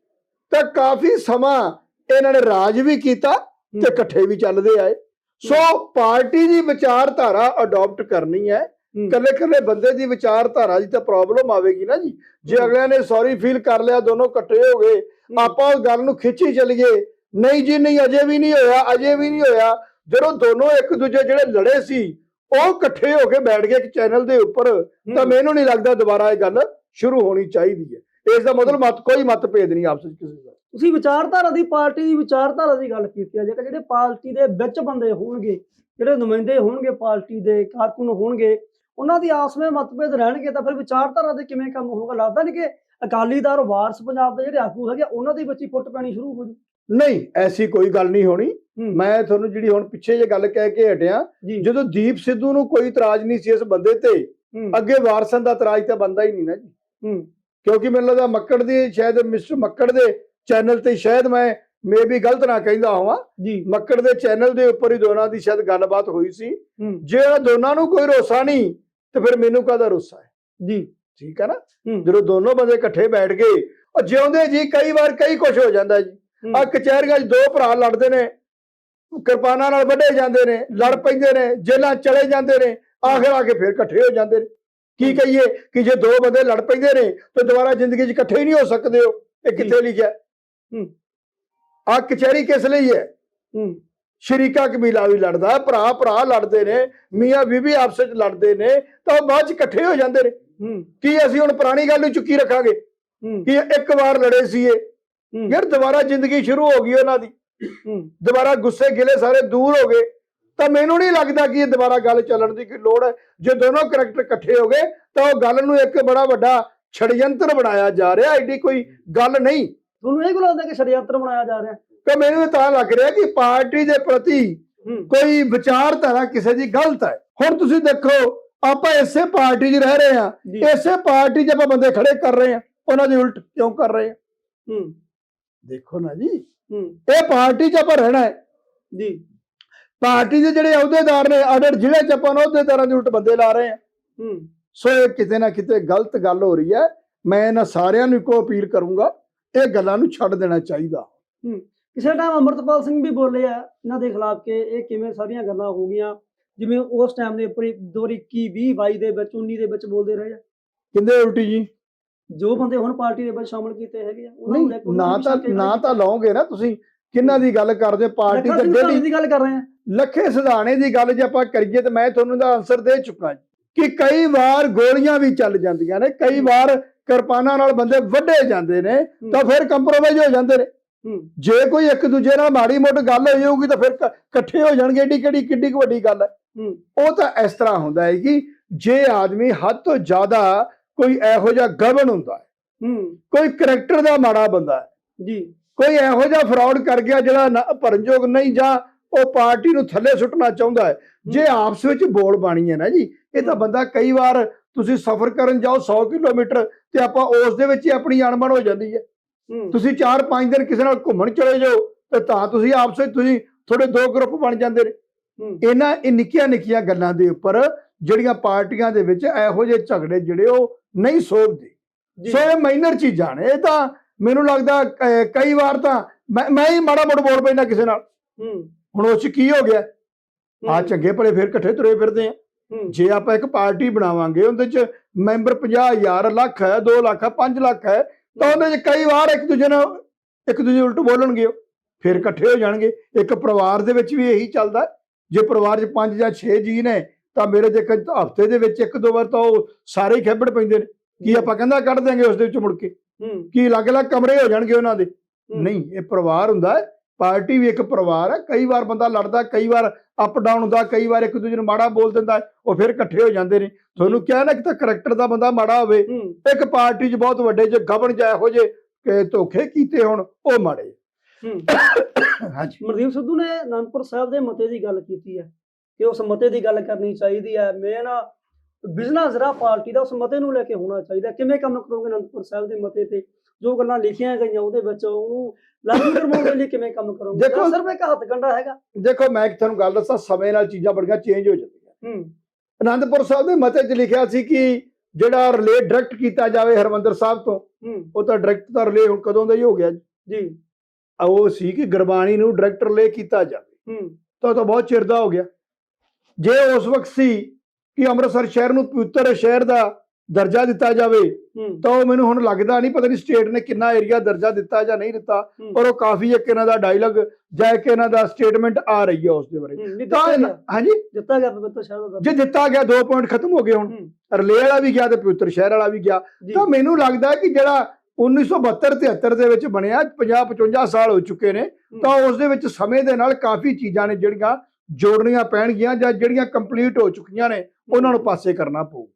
ਤਾਂ ਕਾਫੀ ਸਮਾਂ ਇਹਨਾਂ ਨੇ ਰਾਜ ਵੀ ਕੀਤਾ ਤੇ ਇਕੱਠੇ ਵੀ ਚੱਲਦੇ ਆਏ। ਸੋ ਪਾਰਟੀ ਦੀ ਵਿਚਾਰਧਾਰਾ ਅਡਾਪਟ ਕਰਨੀ ਹੈ। ਕੱਲੇ ਕੱਲੇ ਬੰਦੇ ਦੀ ਵਿਚਾਰਧਾਰਾ ਦੀ ਤਾਂ ਪ੍ਰੋਬਲਮ ਆਵੇਗੀ ਨਾ ਜੀ। ਜੇ। ਅਗਲਿਆਂ ਨੇ ਸੌਰੀ ਫੀਲ ਕਰ ਲਿਆ ਦੋਨੋਂ ਇਕੱਠੇ ਹੋ ਗਏ ਆਪਾਂ ਉਸ ਗੱਲ ਨੂੰ ਖਿੱਚੀ ਚੱਲੀਏ। ਨਹੀਂ ਜੀ ਨਹੀਂ ਅਜੇ ਵੀ ਨਹੀਂ ਹੋਇਆ ਅਜੇ ਵੀ ਨਹੀਂ ਹੋਇਆ। ਜਦੋਂ ਦੋਨੋਂ ਇੱਕ ਦੂਜੇ ਜਿਹੜੇ ਲੜੇ ਸੀ ਉਹ ਇਕੱਠੇ ਹੋ ਕੇ ਬੈਠ ਗਏ ਇੱਕ ਚੈਨਲ ਦੇ ਉੱਪਰ ਤਾਂ। ਮੈਨੂੰ ਨਹੀਂ ਲੱਗਦਾ ਦੁਬਾਰਾ ਇਹ ਗੱਲ ਸ਼ੁਰੂ ਹੋਣੀ ਚਾਹੀਦੀ ਹੈ। ਇਸ ਦਾ ਮਤਲਬ ਮਤ ਕੋਈ ਮਤਭੇਦ ਨਹੀਂ ਆਪਸ ਵਿੱਚ ਕਿਸੇ ਦਾ। ਤੁਸੀਂ ਵਿਚਾਰਧਾਰਾ ਦੀ ਪਾਰਟੀ ਦੀ ਵਿਚਾਰਧਾਰਾ ਦੀ ਗੱਲ ਕੀਤੀ ਹੈ। ਜੇਕਰ ਜਿਹੜੇ ਪਾਰਟੀ ਦੇ ਵਿੱਚ ਬੰਦੇ ਹੋਣਗੇ ਜਿਹੜੇ ਨੁਮਾਇੰਦੇ ਹੋਣਗੇ ਪਾਰਟੀ ਦੇ ਕਾਰਕੁਨ ਹੋਣਗੇ ਉਹਨਾਂ ਦੀ ਆਪਸ ਵਿੱਚ ਮਤਭੇਦ ਰਹਿਣਗੇ ਤਾਂ ਫਿਰ ਵਿਚਾਰਧਾਰਾ ਦੇ ਕਿਵੇਂ ਕੰਮ ਹੋਊਗਾ? ਲੱਗਦਾ ਨਹੀਂ ਕਿ ਅਕਾਲੀ ਦਲ ਵਾਰਸ ਪੰਜਾਬ ਦੇ ਜਿਹੜੇ ਆਗੂ ਹੈਗੇ ਉਹਨਾਂ ਦੇ ਵਿੱਚ ਹੀ ਫੁੱਟ ਪੈਣੀ ਸ਼ੁਰੂ ਹੋ ਜੂ। ਨਹੀਂ ਐਸੀ ਕੋਈ ਗੱਲ ਨਹੀਂ ਹੋਣੀ। ਮੈਂ ਤੁਹਾਨੂੰ ਜਿਹੜੀ ਹੁਣ ਪਿੱਛੇ ਜੇ ਗੱਲ ਕਹਿ ਕੇ ਹਟਿਆ ਜਦੋਂ ਦੀਪ ਸਿੱਧੂ ਨੂੰ ਕੋਈ ਇਤਰਾਜ਼ ਨਹੀਂ ਸੀ ਇਸ ਬੰਦੇ ਤੇ ਅੱਗੇ ਵਾਰਸਨ ਦਾ ਇਤਰਾਜ਼ ਤਾਂ ਬੰਦਾ ਹੀ ਨਹੀਂ ਨਾ ਜੀ। ਕਿਉਂਕਿ ਮੈਨੂੰ ਲੱਗਦਾ ਮੱਕੜ ਦੀ ਸ਼ਾਇਦ ਮਿਸਟਰ ਮੱਕੜ ਦੇ ਚੈਨਲ ਤੇ ਸ਼ਾਇਦ ਮੈਂ ਮੇ ਵੀ ਗਲਤ ਨਾ ਕਹਿੰਦਾ ਹੋਵਾਂ। ਜੀ। ਮੱਕੜ ਦੇ ਚੈਨਲ ਦੇ ਉੱਪਰ ਹੀ ਦੋਨਾਂ ਦੀ ਸ਼ਾਇਦ ਗੱਲਬਾਤ ਹੋਈ ਸੀ। ਜੇ ਦੋਨਾਂ ਨੂੰ ਕੋਈ ਰੋਸਾ ਨਹੀਂ ਤੇ ਫਿਰ ਮੈਨੂੰ ਕਾਹਦਾ ਰੋਸਾ ਹੈ? ਜੀ। ਠੀਕ ਹੈ ਨਾ? ਜਦੋਂ ਦੋਨੋਂ ਬੰਦੇ ਇਕੱਠੇ ਬੈਠ ਗਏ ਉਹ ਜਿਉਂਦੇ ਜੀ ਕਈ ਵਾਰ ਕਈ ਕੁਝ ਹੋ ਜਾਂਦਾ ਜੀ। ਆ ਕਚਹਿਰੀਆਂ 'ਚ ਦੋ ਭਰਾ ਲੜਦੇ ਨੇ ਕਿਰਪਾਨਾਂ ਨਾਲ ਵੱਢੇ ਜਾਂਦੇ ਨੇ ਲੜ ਪੈਂਦੇ ਨੇ ਜੇਲਾਂ ਚਲੇ ਜਾਂਦੇ ਨੇ ਆਖਰ ਆ ਕੇ ਫਿਰ ਇਕੱਠੇ ਹੋ ਜਾਂਦੇ ਨੇ। ਕੀ ਕਹੀਏ ਕਿ ਜੇ ਦੋ ਬੰਦੇ ਲੜ ਪੈਂਦੇ ਨੇ ਤਾਂ ਦੁਬਾਰਾ ਜ਼ਿੰਦਗੀ 'ਚ ਇਕੱਠੇ ਹੀ ਨਹੀਂ ਹੋ ਸਕਦੇ ਹੋ ਇਹ ਕਿੱਥੇ ਲਿਖਿਆ? ਹੂੰ। ਆ ਕਚਹਿਰੀ ਕਿਸ ਲਈ ਹੈ? ਹੂੰ। ਸ਼ਰੀਕਾ ਕਬੀਲਾ ਵੀ ਲੜਦਾ ਹੈ, ਭਰਾ ਭਰਾ ਲੜਦੇ ਨੇ ਮੀਆਂ ਬੀਬੀ ਆਪਸ ਵਿੱਚ ਲੜਦੇ ਨੇ ਤਾਂ ਉਹ ਬਾਅਦ 'ਚ ਇਕੱਠੇ ਹੋ ਜਾਂਦੇ ਨੇ। ਹੂੰ। ਕੀ ਅਸੀਂ ਹੁਣ ਪੁਰਾਣੀ ਗੱਲ ਨੂੰ ਚੁੱਕੀ ਰੱਖਾਂਗੇ? ਕਿ ਇੱਕ ਵਾਰ ਲੜੇ ਸੀ ਇਹ ਯਾਰ ਦੁਬਾਰਾ ਜ਼ਿੰਦਗੀ ਸ਼ੁਰੂ ਹੋ ਗਈ ਉਹਨਾਂ ਦੀ। ਦੁਬਾਰਾ ਗੁੱਸੇ ਗਿਲੇ ਸਾਰੇ ਦੂਰ ਹੋ ਗਏ। ਤਾਂ ਮੈਨੂੰ ਨਹੀਂ ਲੱਗਦਾ ਕਿ ਇਹ ਦੁਬਾਰਾ ਗੱਲ ਚੱਲਣ ਦੀ ਕੋਈ ਲੋੜ ਹੈ। ਜੇ ਦੋਨੋਂ ਕਰੈਕਟਰ ਇਕੱਠੇ ਹੋ ਗਏ ਤਾਂ ਉਹ ਗੱਲ ਨੂੰ ਇੱਕ ਬੜਾ ਵੱਡਾ ਛੜਯੰਤਰ ਬਣਾਇਆ ਜਾ ਰਿਹਾ ਐਡੀ ਕੋਈ ਗੱਲ ਨਹੀਂ। ਤੁਹਾਨੂੰ ਇਹ ਗੱਲ ਲੱਗਦਾ ਕਿ ਸ਼ਰੀਅਤਰ ਬਣਾਇਆ ਜਾ ਰਿਹਾ? ਕਿ ਮੈਨੂੰ ਇਹ ਤਾਂ ਲੱਗ ਰਿਹਾ ਕਿ ਪਾਰਟੀ ਦੇ ਪ੍ਰਤੀ ਕੋਈ ਵਿਚਾਰਧਾਰਾ ਕਿਸੇ ਦੀ ਗਲਤ ਹੈ। ਹੁਣ ਤੁਸੀਂ ਦੇਖੋ ਆਪਾਂ ਇਸੇ ਪਾਰਟੀ 'ਚ ਰਹਿ ਰਹੇ ਹਾਂ। ਜੀ। ਇਸੇ ਪਾਰਟੀ 'ਚ ਆਪਾਂ ਬੰਦੇ ਖੜੇ ਕਰ ਰਹੇ ਹਾਂ। ਉਹਨਾਂ ਦੀ ਉਲਟ ਕਿਉਂ ਕਰ ਰਹੇ ਹਾਂ? ਹੂੰ। ਦੇਖੋ ਨਾ ਜੀ। ਇਹ ਪਾਰਟੀ 'ਚ ਆਪਾਂ ਰਹਿਣਾ ਹੈ। ਜੀ। ਪਾਰਟੀ ਦੇ ਜਿਹੜੇ ਅਹੁਦੇਦਾਰ ਨੇ ਆਡਰ ਜ਼ਿਲ੍ਹੇ 'ਚ ਆਪਾਂ ਅਹੁਦੇਦਾਰਾਂ ਦੇ ਉਲਟ ਬੰਦੇ ਲਾ ਰਹੇ ਹਾਂ। ਹੂੰ। ਸੋ ਇਹ ਕਿਤੇ ਨਾ ਕਿਤੇ ਗਲਤ ਗੱਲ ਹੋ ਰਹੀ ਹੈ। ਮੈਂ ਇਹਨਾਂ ਸਾਰਿਆਂ ਨੂੰ ਇੱਕੋ ਅਪੀਲ ਕਰੂੰਗਾ ਇਹ ਗੱਲਾਂ ਨੂੰ ਛੱਡ ਦੇਣਾ ਚਾਹੀਦਾ। ਕਿਸੇ ਟਾਈਮ ਅਮਰਤਪਾਲ ਸਿੰਘ ਵੀ ਬੋਲੇ ਆ ਇਹਨਾਂ ਦੇ ਖਿਲਾਫ ਕਿ ਇਹ ਕਿਵੇਂ ਸਾਰੀਆਂ ਗੱਲਾਂ ਹੋ ਗਈਆਂ ਜਿਵੇਂ ਉਸ ਟਾਈਮ ਦੇ ਉੱਪਰ 2021 20 22 ਦੇ ਵਿੱਚ 19 ਦੇ ਵਿੱਚ ਬੋਲਦੇ ਰਹੇ ਆ। ਕਿੰਦੇ ਉਲਟੀ ਜੀ? ਜੋ ਬੰਦੇ ਹੁਣ ਪਾਰਟੀ ਦੇ ਵਿੱਚ ਸ਼ਾਮਲ ਕੀਤੇ ਹੈਗੇ ਆ ਉਹਨਾਂ ਨੂੰ ਕੇ ਨਾ ਤਾਂ ਨਾ ਤਾਂ ਲਾਓਗੇ ਨਾ ਤੁਸੀਂ। ਕਿੰਨਾਂ ਦੀ ਗੱਲ ਕਰਦੇ ਪਾਰਟੀ ਤੇ ਧਾਮੀ ਦੀ ਗੱਲ ਕਰ ਰਹੇ ਆ। ਲੱਖੇ ਸਿਧਾਣੇ ਦੀ ਗੱਲ ਜੇ ਆਪਾਂ ਕਰੀਏ ਤੇ ਮੈਂ ਤੁਹਾਨੂੰ ਦਾ ਆਨਸਰ ਦੇ ਚੁੱਕਾ ਕਿ ਕਈ ਵਾਰ ਗੋਲੀਆਂ ਵੀ ਚੱਲ ਜਾਂਦੀਆਂ ਨੇ ਕਈ ਵਾਰ ਕਿਰਪਾਨਾਂ ਨਾਲ ਬੰਦੇ ਵੱਢੇ ਜਾਂਦੇ ਨੇ ਤਾਂ ਫਿਰ ਕੰਪਰੋਮਾਈਜ਼ ਹੋ ਜਾਂਦੇ ਨੇ। ਜੇ ਕੋਈ ਇੱਕ ਦੂਜੇ ਨਾਲ ਮਾੜੀ ਮੋਟੀ ਗੱਲ ਹੋਈ ਹੋਊਗੀ ਤਾਂ ਫਿਰ ਇਕੱਠੇ ਹੋ ਜਾਣਗੇ ਏਡੀ ਕਿਹੜੀ ਕਿੱਡੀ ਕੁ ਵੱਡੀ ਗੱਲ ਹੈ। ਉਹ ਤਾਂ ਇਸ ਤਰ੍ਹਾਂ ਹੁੰਦਾ ਹੈ ਕਿ ਜੇ ਆਦਮੀ ਹੱਦ ਤੋਂ ਜ਼ਿਆਦਾ ਕੋਈ ਇਹੋ ਜਿਹਾ ਗਵਨ ਹੁੰਦਾ ਹੈ ਹੂੰ। ਕੋਈ ਕਰੈਕਟਰ ਦਾ ਮਾੜਾ ਬੰਦਾ ਹੈ ਜੀ। ਕੋਈ ਇਹੋ ਜਿਹਾ ਫਰਾਡ ਕਰ ਗਿਆ ਜਿਹੜਾ ਭਰਨਯੋਗ ਨਹੀਂ ਜਾਂ ਉਹ ਪਾਰਟੀ ਨੂੰ ਥੱਲੇ ਸੁੱਟਣਾ ਚਾਹੁੰਦਾ ਹੈ। ਜੇ ਆਪਸ ਵਿੱਚ ਬੋਲ ਬਾਣੀ ਹੈ ਨਾ ਜੀ ਇਹ ਤਾਂ ਬੰਦਾ ਕਈ ਵਾਰ ਤੁਸੀਂ ਸਫ਼ਰ ਕਰਨ ਜਾਓ 100 ਕਿਲੋਮੀਟਰ ਤੇ ਆਪਾਂ ਉਸ ਦੇ ਵਿੱਚ ਹੀ ਆਪਣੀ ਅਣਬਣ ਹੋ ਜਾਂਦੀ ਹੈ। ਤੁਸੀਂ 4-5 ਦਿਨ ਕਿਸੇ ਨਾਲ ਘੁੰਮਣ ਚਲੇ ਜਾਓ ਤੇ ਤਾਂ ਤੁਸੀਂ ਆਪਸ ਵਿੱਚ ਤੁਸੀਂ ਥੋੜੇ ਦੋ ਗਰੁੱਪ ਬਣ ਜਾਂਦੇ ਨੇ। ਇਹਨਾਂ ਇਹ ਨਿੱਕੀਆਂ ਨਿੱਕੀਆਂ ਗੱਲਾਂ ਦੇ ਉੱਪਰ ਜਿਹੜੀਆਂ ਪਾਰਟੀਆਂ ਦੇ ਵਿੱਚ ਇਹੋ ਜਿਹੇ ਝਗੜੇ ਜਿਹੜੇ ਉਹ ਨਹੀਂ ਸੋਭਦੇ ਸੋ ਇਹ ਮਾਈਨਰ ਚੀਜ਼ਾਂ ਨੇ ਇਹ ਤਾਂ ਮੈਨੂੰ ਲੱਗਦਾ ਕਈ ਵਾਰ ਤਾਂ ਮੈਂ ਮੈਂ ਹੀ ਮਾੜਾ ਮੋੜ ਬੋਲ ਪੈਂਦਾ ਕਿਸੇ ਨਾਲ। ਹੁਣ ਉਹ ਚ ਕੀ ਹੋ ਗਿਆ? ਆ ਚੰਗੇ ਭਲੇ ਫਿਰ ਇਕੱਠੇ ਤੁਰੇ ਫਿਰਦੇ ਆ। ਜੇ ਆਪਾਂ ਇੱਕ ਪਾਰਟੀ ਬਣਾਵਾਂਗੇ ਉਹਦੇ ਚ ਮੈਂਬਰ 50000 ਲੱਖ ਹੈ 2 ਲੱਖ ਹੈ 5 ਲੱਖ ਹੈ ਤਾਂ ਉਹਦੇ ਚ ਕਈ ਵਾਰ ਇੱਕ ਦੂਜੇ ਨਾਲ ਇੱਕ ਦੂਜੇ ਉਲਟ ਬੋਲਣਗੇ ਫਿਰ ਇਕੱਠੇ ਹੋ ਜਾਣਗੇ। ਇੱਕ ਪਰਿਵਾਰ ਦੇ ਵਿੱਚ ਵੀ ਇਹੀ ਚੱਲਦਾ। ਜੇ ਪਰਿਵਾਰ 'ਚ 5 ਜਾਂ 6 ਜੀ ਨੇ ਤਾਂ ਮੇਰੇ ਦੇਖ ਹਫ਼ਤੇ ਦੇ ਵਿੱਚ ਇੱਕ ਦੋ ਵਾਰ ਤਾਂ ਉਹ ਸਾਰੇ ਖੇਬੜ ਪੈਂਦੇ ਨੇ। ਕੀ ਆਪਾਂ ਕਹਿੰਦਾ ਕੱਢ ਦਿਆਂਗੇ ਉਸ ਦੇ ਵਿੱਚ ਮੁੜ ਕੇ? ਕੀ ਅਲੱਗ-ਅਲੱਗ ਕਮਰੇ ਹੋ ਜਾਣਗੇ ਉਹਨਾਂ ਦੇ? ਹੂੰ। ਨਹੀਂ ਇਹ ਪਰਿਵਾਰ ਹੁੰਦਾ ਹੈ ਪਾਰਟੀ ਵੀ ਇੱਕ ਪਰਿਵਾਰ ਹੈ ਕਈ ਵਾਰ ਬੰਦਾ ਲੜਦਾ ਕਈ ਵਾਰ ਅਪ ਡਾਊਨ ਹੁੰਦਾ ਕਈ ਵਾਰ ਇੱਕ ਦੂਜੇ ਨੂੰ ਮਾੜਾ ਬੋਲ ਦਿੰਦਾ ਹੈ, ਉਹ ਫਿਰ ਇਕੱਠੇ ਹੋ ਜਾਂਦੇ ਨੇ। ਤੁਹਾਨੂੰ ਕਿਹਾ ਨਾ ਕਿ ਤਾਂ ਕਰੈਕਟਰ ਦਾ ਬੰਦਾ ਮਾੜਾ ਹੋਵੇ ਹੂੰ। ਇੱਕ ਪਾਰਟੀ 'ਚ ਬਹੁਤ ਵੱਡੇ ਜੇ ਗਵਨ ਜਾਂ ਇਹੋ ਜੇ ਕਿ ਧੋਖੇ ਕੀਤੇ ਹੋਣ ਉਹ ਮਾੜੇ ਹੂੰ। ਹਾਂਜੀ। ਮਨਦੀਪ ਸਿੱਧੂ ਨੇ ਅਨੰਦਪੁਰ ਸਾਹਿਬ ਦੇ ਮਤੇ ਦੀ ਗੱਲ ਕੀਤੀ ਹੈ ਕਿ ਉਸ ਮਤੇ ਦੀ ਗੱਲ ਕਰਨੀ ਚਾਹੀਦੀ ਹੈ। ਮੇਨ ਬਿਜ਼ਨਸ ਜਿਹੜਾ ਪਾਰਟੀ ਦਾ ਉਸ ਮਤੇ ਨੂੰ ਲੈ ਕੇ ਹੋਣਾ ਚਾਹੀਦਾ ਕਿਵੇਂ ਕੰਮ ਕਰੋਗੇ ਅਨੰਦਪੁਰ ਸਾਹਿਬ ਦੇ ਮਤੇ ਤੇ? ਜੋ ਗੱਲਾਂ ਲਿਖੀਆਂ ਗਈਆਂ ਉਹਦੇ ਵਿੱਚ ਉਹਨੂੰ ਲਾਗੂ ਕਰਵਾਉਣ ਦੇ ਲਈ ਕਿਵੇਂ ਕੰਮ ਕਰੋਗੇ? ਦੇਖੋ- ਸਿਰਫ ਇੱਕ ਹੱਥ ਕੰਡਾ ਹੈਗਾ। ਦੇਖੋ ਮੈਂ ਇੱਕ ਤੁਹਾਨੂੰ ਗੱਲ ਦੱਸਾਂ ਸਮੇਂ ਨਾਲ ਚੀਜ਼ਾਂ ਬੜੀਆਂ ਚੇਂਜ ਹੋ ਜਾਂਦੀਆਂ। ਹੂੰ। ਅਨੰਦਪੁਰ ਸਾਹਿਬ ਦੇ ਮਤੇ 'ਚ ਲਿਖਿਆ ਸੀ ਕਿ ਜਿਹੜਾ ਰਿਲੇ ਡਾਇਰੈਕਟ ਕੀਤਾ ਜਾਵੇ ਹਰਮੰਦਰ ਸਾਹਿਬ ਤੋਂ ਉਹ ਤਾਂ ਡਾਇਰੈਕਟ ਤਾਂ ਰਿਲੇ ਹੁਣ ਕਦੋਂ ਦਾ ਹੀ ਹੋ ਗਿਆ ਜੀ। ਉਹ ਸੀ ਕਿ ਗੁਰਬਾਣੀ ਨੂੰ ਡਾਇਰੈਕਟ ਰਿਲੇ ਕੀਤਾ ਜਾਵੇ। ਹੂੰ। ਤਾਂ ਉਹ ਤਾਂ ਬਹੁਤ ਚਿਰ ਦਾ ਹੋ ਗਿਆ। ਜੇ ਉਸ ਵਕਤ ਸੀ ਕਿ ਅੰਮ੍ਰਿਤਸਰ ਸ਼ਹਿਰ ਨੂੰ ਪਵਿੱਤਰ ਸ਼ਹਿਰ ਦਾ ਦਰਜਾ ਦਿੱਤਾ ਜਾਵੇ ਤਾਂ ਉਹ ਮੈਨੂੰ ਹੁਣ ਲੱਗਦਾ ਨਹੀਂ ਪਤਾ ਨਹੀਂ ਸਟੇਟ ਨੇ ਕਿੰਨਾ ਏਰੀਆ ਦਰਜਾ ਦਿੱਤਾ ਜਾਂ ਨਹੀਂ ਦਿੱਤਾ। ਪਰ ਉਹ ਕਾਫੀ ਇੱਕ ਇਹਨਾਂ ਦਾ ਡਾਇਲੌਗ ਜਾਂ ਇੱਕ ਇਹਨਾਂ ਦਾ ਸਟੇਟਮੈਂਟ ਆ ਰਹੀ ਹੈ ਉਸ ਦੇ ਬਾਰੇ। ਤਾਂ ਹਾਂਜੀ? ਦਿੱਤਾ ਗਿਆ ਪਵਿੱਤਰ ਸ਼ਹਿਰ ਦਾ ਜੇ ਦਿੱਤਾ ਗਿਆ ਦੋ ਪੁਆਇੰਟ ਖਤਮ ਹੋ ਗਏ ਹੁਣ। ਰਲੇ ਵਾਲਾ ਵੀ ਗਿਆ ਤੇ ਪਵਿੱਤਰ ਸ਼ਹਿਰ ਵਾਲਾ ਵੀ ਗਿਆ। ਤਾਂ ਮੈਨੂੰ ਲੱਗਦਾ ਹੈ ਕਿ ਜਿਹੜਾ 1972 73 ਦੇ ਵਿੱਚ ਬਣਿਆ 50 55 ਸਾਲ ਹੋ ਚੁੱਕੇ ਨੇ। ਤਾਂ ਉਸ ਦੇ ਵਿੱਚ ਸਮੇਂ ਦੇ ਨਾਲ ਕਾਫੀ ਚੀਜ਼ਾਂ ਨੇ ਜਿਹੜੀਆਂ ਜੋੜਨੀਆਂ ਪੈਣਗੀਆਂ ਜਾਂ ਜਿਹੜੀਆਂ ਕੰਪਲੀਟ ਹੋ ਚੁੱਕੀਆਂ ਨੇ। ਉਹਨਾਂ ਨੂੰ ਪਾਸੇ ਕਰਨਾ ਪਊਗਾ।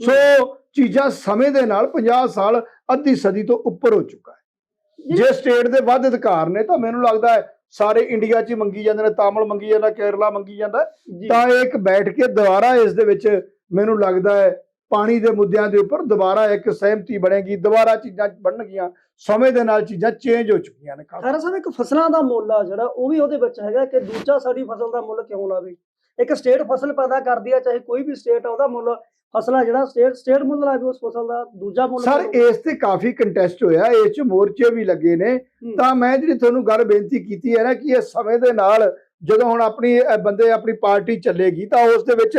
ਸੋ ਚੀਜ਼ਾਂ ਸਮੇਂ ਦੇ ਨਾਲ 50 ਸਾਲ ਅੱਧੀ ਸਦੀ ਤੋਂ ਉੱਪਰ ਹੋ ਚੁੱਕਾ ਹੈ। ਜੇ ਸਟੇਟ ਦੇ ਵੱਧ ਅਧਿਕਾਰ ਨੇ ਤਾਂ ਮੈਨੂੰ ਲੱਗਦਾ ਹੈ ਸਾਰੇ ਇੰਡੀਆ 'ਚ ਮੰਗੀ ਜਾਂਦੇ ਨੇ ਤਾਮਿਲ ਮੰਗੀ ਜਾਂਦਾ ਕੇਰਲਾ ਮੰਗੀ ਜਾਂਦਾ ਤਾਂ ਇੱਕ ਬੈਠ ਕੇ ਦੁਬਾਰਾ ਇਸ ਦੇ ਵਿੱਚ ਮੈਨੂੰ ਲੱਗਦਾ ਹੈ ਪਾਣੀ ਦੇ ਮੁੱਦਿਆਂ ਦੇ ਉੱਪਰ ਦੁਬਾਰਾ ਇੱਕ ਸਹਿਮਤੀ ਬਣੇਗੀ ਦੁਬਾਰਾ ਚੀਜ਼ਾਂ ਬਣਨਗੀਆਂ ਸਮੇਂ ਦੇ ਨਾਲ ਚੀਜ਼ਾਂ ਚੇਂਜ ਹੋ ਚੁੱਕੀਆਂ ਨੇ ਖੈਰ ਸਾਹਿਬ ਇੱਕ ਫਸਲਾਂ ਦਾ ਮੁੱਲ ਆ ਜਿਹੜਾ ਉਹ ਵੀ ਉਹਦੇ ਵਿੱਚ ਹੈਗਾ ਕਿ ਦੂਜਾ ਸਾਡੀ ਫਸਲ ਦਾ ਮੁੱਲ ਕਿਉਂ ਲਾਵੇ ਇੱਕ ਸਟੇਟ ਫਸਲ ਪੈਦਾ ਕਰਦੀ ਆ ਚਾਹੇ ਕੋਈ ਵੀ ਸਟੇਟ ਆ ਉਹਦਾ ਮੁੱਲ ਫਸਲਾ ਜਿਹੜਾ ਸਟੇਟ ਸਟੇਟ ਮੁੱਲ ਲਾਵੇ ਉਸ ਫਸਲ ਦਾ ਦੂਜਾ ਮੁੱਲ ਸਰ? ਇਸ ਤੇ ਕਾਫੀ ਕੰਟੈਸਟ ਹੋਇਆ ਇਸ 'ਚ ਮੋਰਚੇ ਵੀ ਲੱਗੇ ਨੇ। ਤਾਂ ਮੈਂ ਜਿਹੜੀ ਤੁਹਾਨੂੰ ਗੱਲ ਬੇਨਤੀ ਕੀਤੀ ਹੈ ਨਾ ਕਿ ਇਹ ਸਮੇਂ ਦੇ ਨਾਲ ਜਦੋਂ ਹੁਣ ਆਪਣੀ ਬੰਦੇ ਆਪਣੀ ਪਾਰਟੀ ਚੱਲੇਗੀ ਤਾਂ ਉਸ ਦੇ ਵਿੱਚ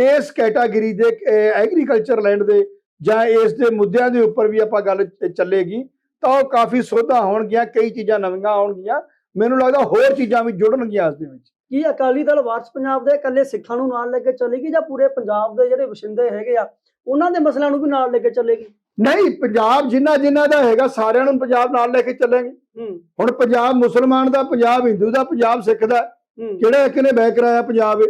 ਇਸ ਕੈਟਾਗਰੀ ਦੇ ਐਗਰੀਕਲਚਰ ਲੈਂਡ ਦੇ ਜਾਂ ਇਸ ਦੇ ਮੁੱਦਿਆਂ ਦੇ ਉੱਪਰ ਵੀ ਆਪਾਂ ਗੱਲ ਚੱਲੇਗੀ ਤਾਂ ਉਹ ਕਾਫੀ ਸੋਧਾਂ ਹੋਣਗੀਆਂ ਕਈ ਚੀਜ਼ਾਂ ਨਵੀਆਂ ਆਉਣਗੀਆਂ। ਮੈਨੂੰ ਲੱਗਦਾ ਹੋਰ ਚੀਜ਼ਾਂ ਵੀ ਜੁੜਨਗੀਆਂ ਇਸ ਦੇ ਵਿੱਚ। ਕੀ ਅਕਾਲੀ ਦਲ ਵਾਰਸ ਪੰਜਾਬ ਦੇ ਇਕੱਲੇ ਸਿੱਖਾਂ ਨੂੰ ਨਾਲ ਲੈ ਕੇ ਚੱਲੇਗੀ ਜਾਂ ਪੂਰੇ ਪੰਜਾਬ ਦੇ ਜਿਹੜੇ ਵਸਿੰਦੇ ਹੈਗੇ ਆ ਉਹਨਾਂ ਦੇ ਮਸਲਿਆਂ ਨੂੰ ਵੀ ਨਾਲ ਲੈ ਕੇ ਚੱਲੇਗੀ? ਨਹੀਂ ਪੰਜਾਬ ਜਿੰਨਾ ਜਿੰਨਾ ਦਾ ਹੈਗਾ ਸਾਰਿਆਂ ਨੂੰ ਪੰਜਾਬ ਨਾਲ ਲੈ ਕੇ ਚੱਲਾਂਗੇ। ਹੁਣ ਪੰਜਾਬ ਮੁਸਲਮਾਨ ਦਾ ਪੰਜਾਬ ਹਿੰਦੂ ਦਾ ਪੰਜਾਬ ਸਿੱਖ ਦਾ ਕਿਹੜਾ ਇੱਕ ਨੇ ਬੈ ਕਰਾਇਆ ਪੰਜਾਬ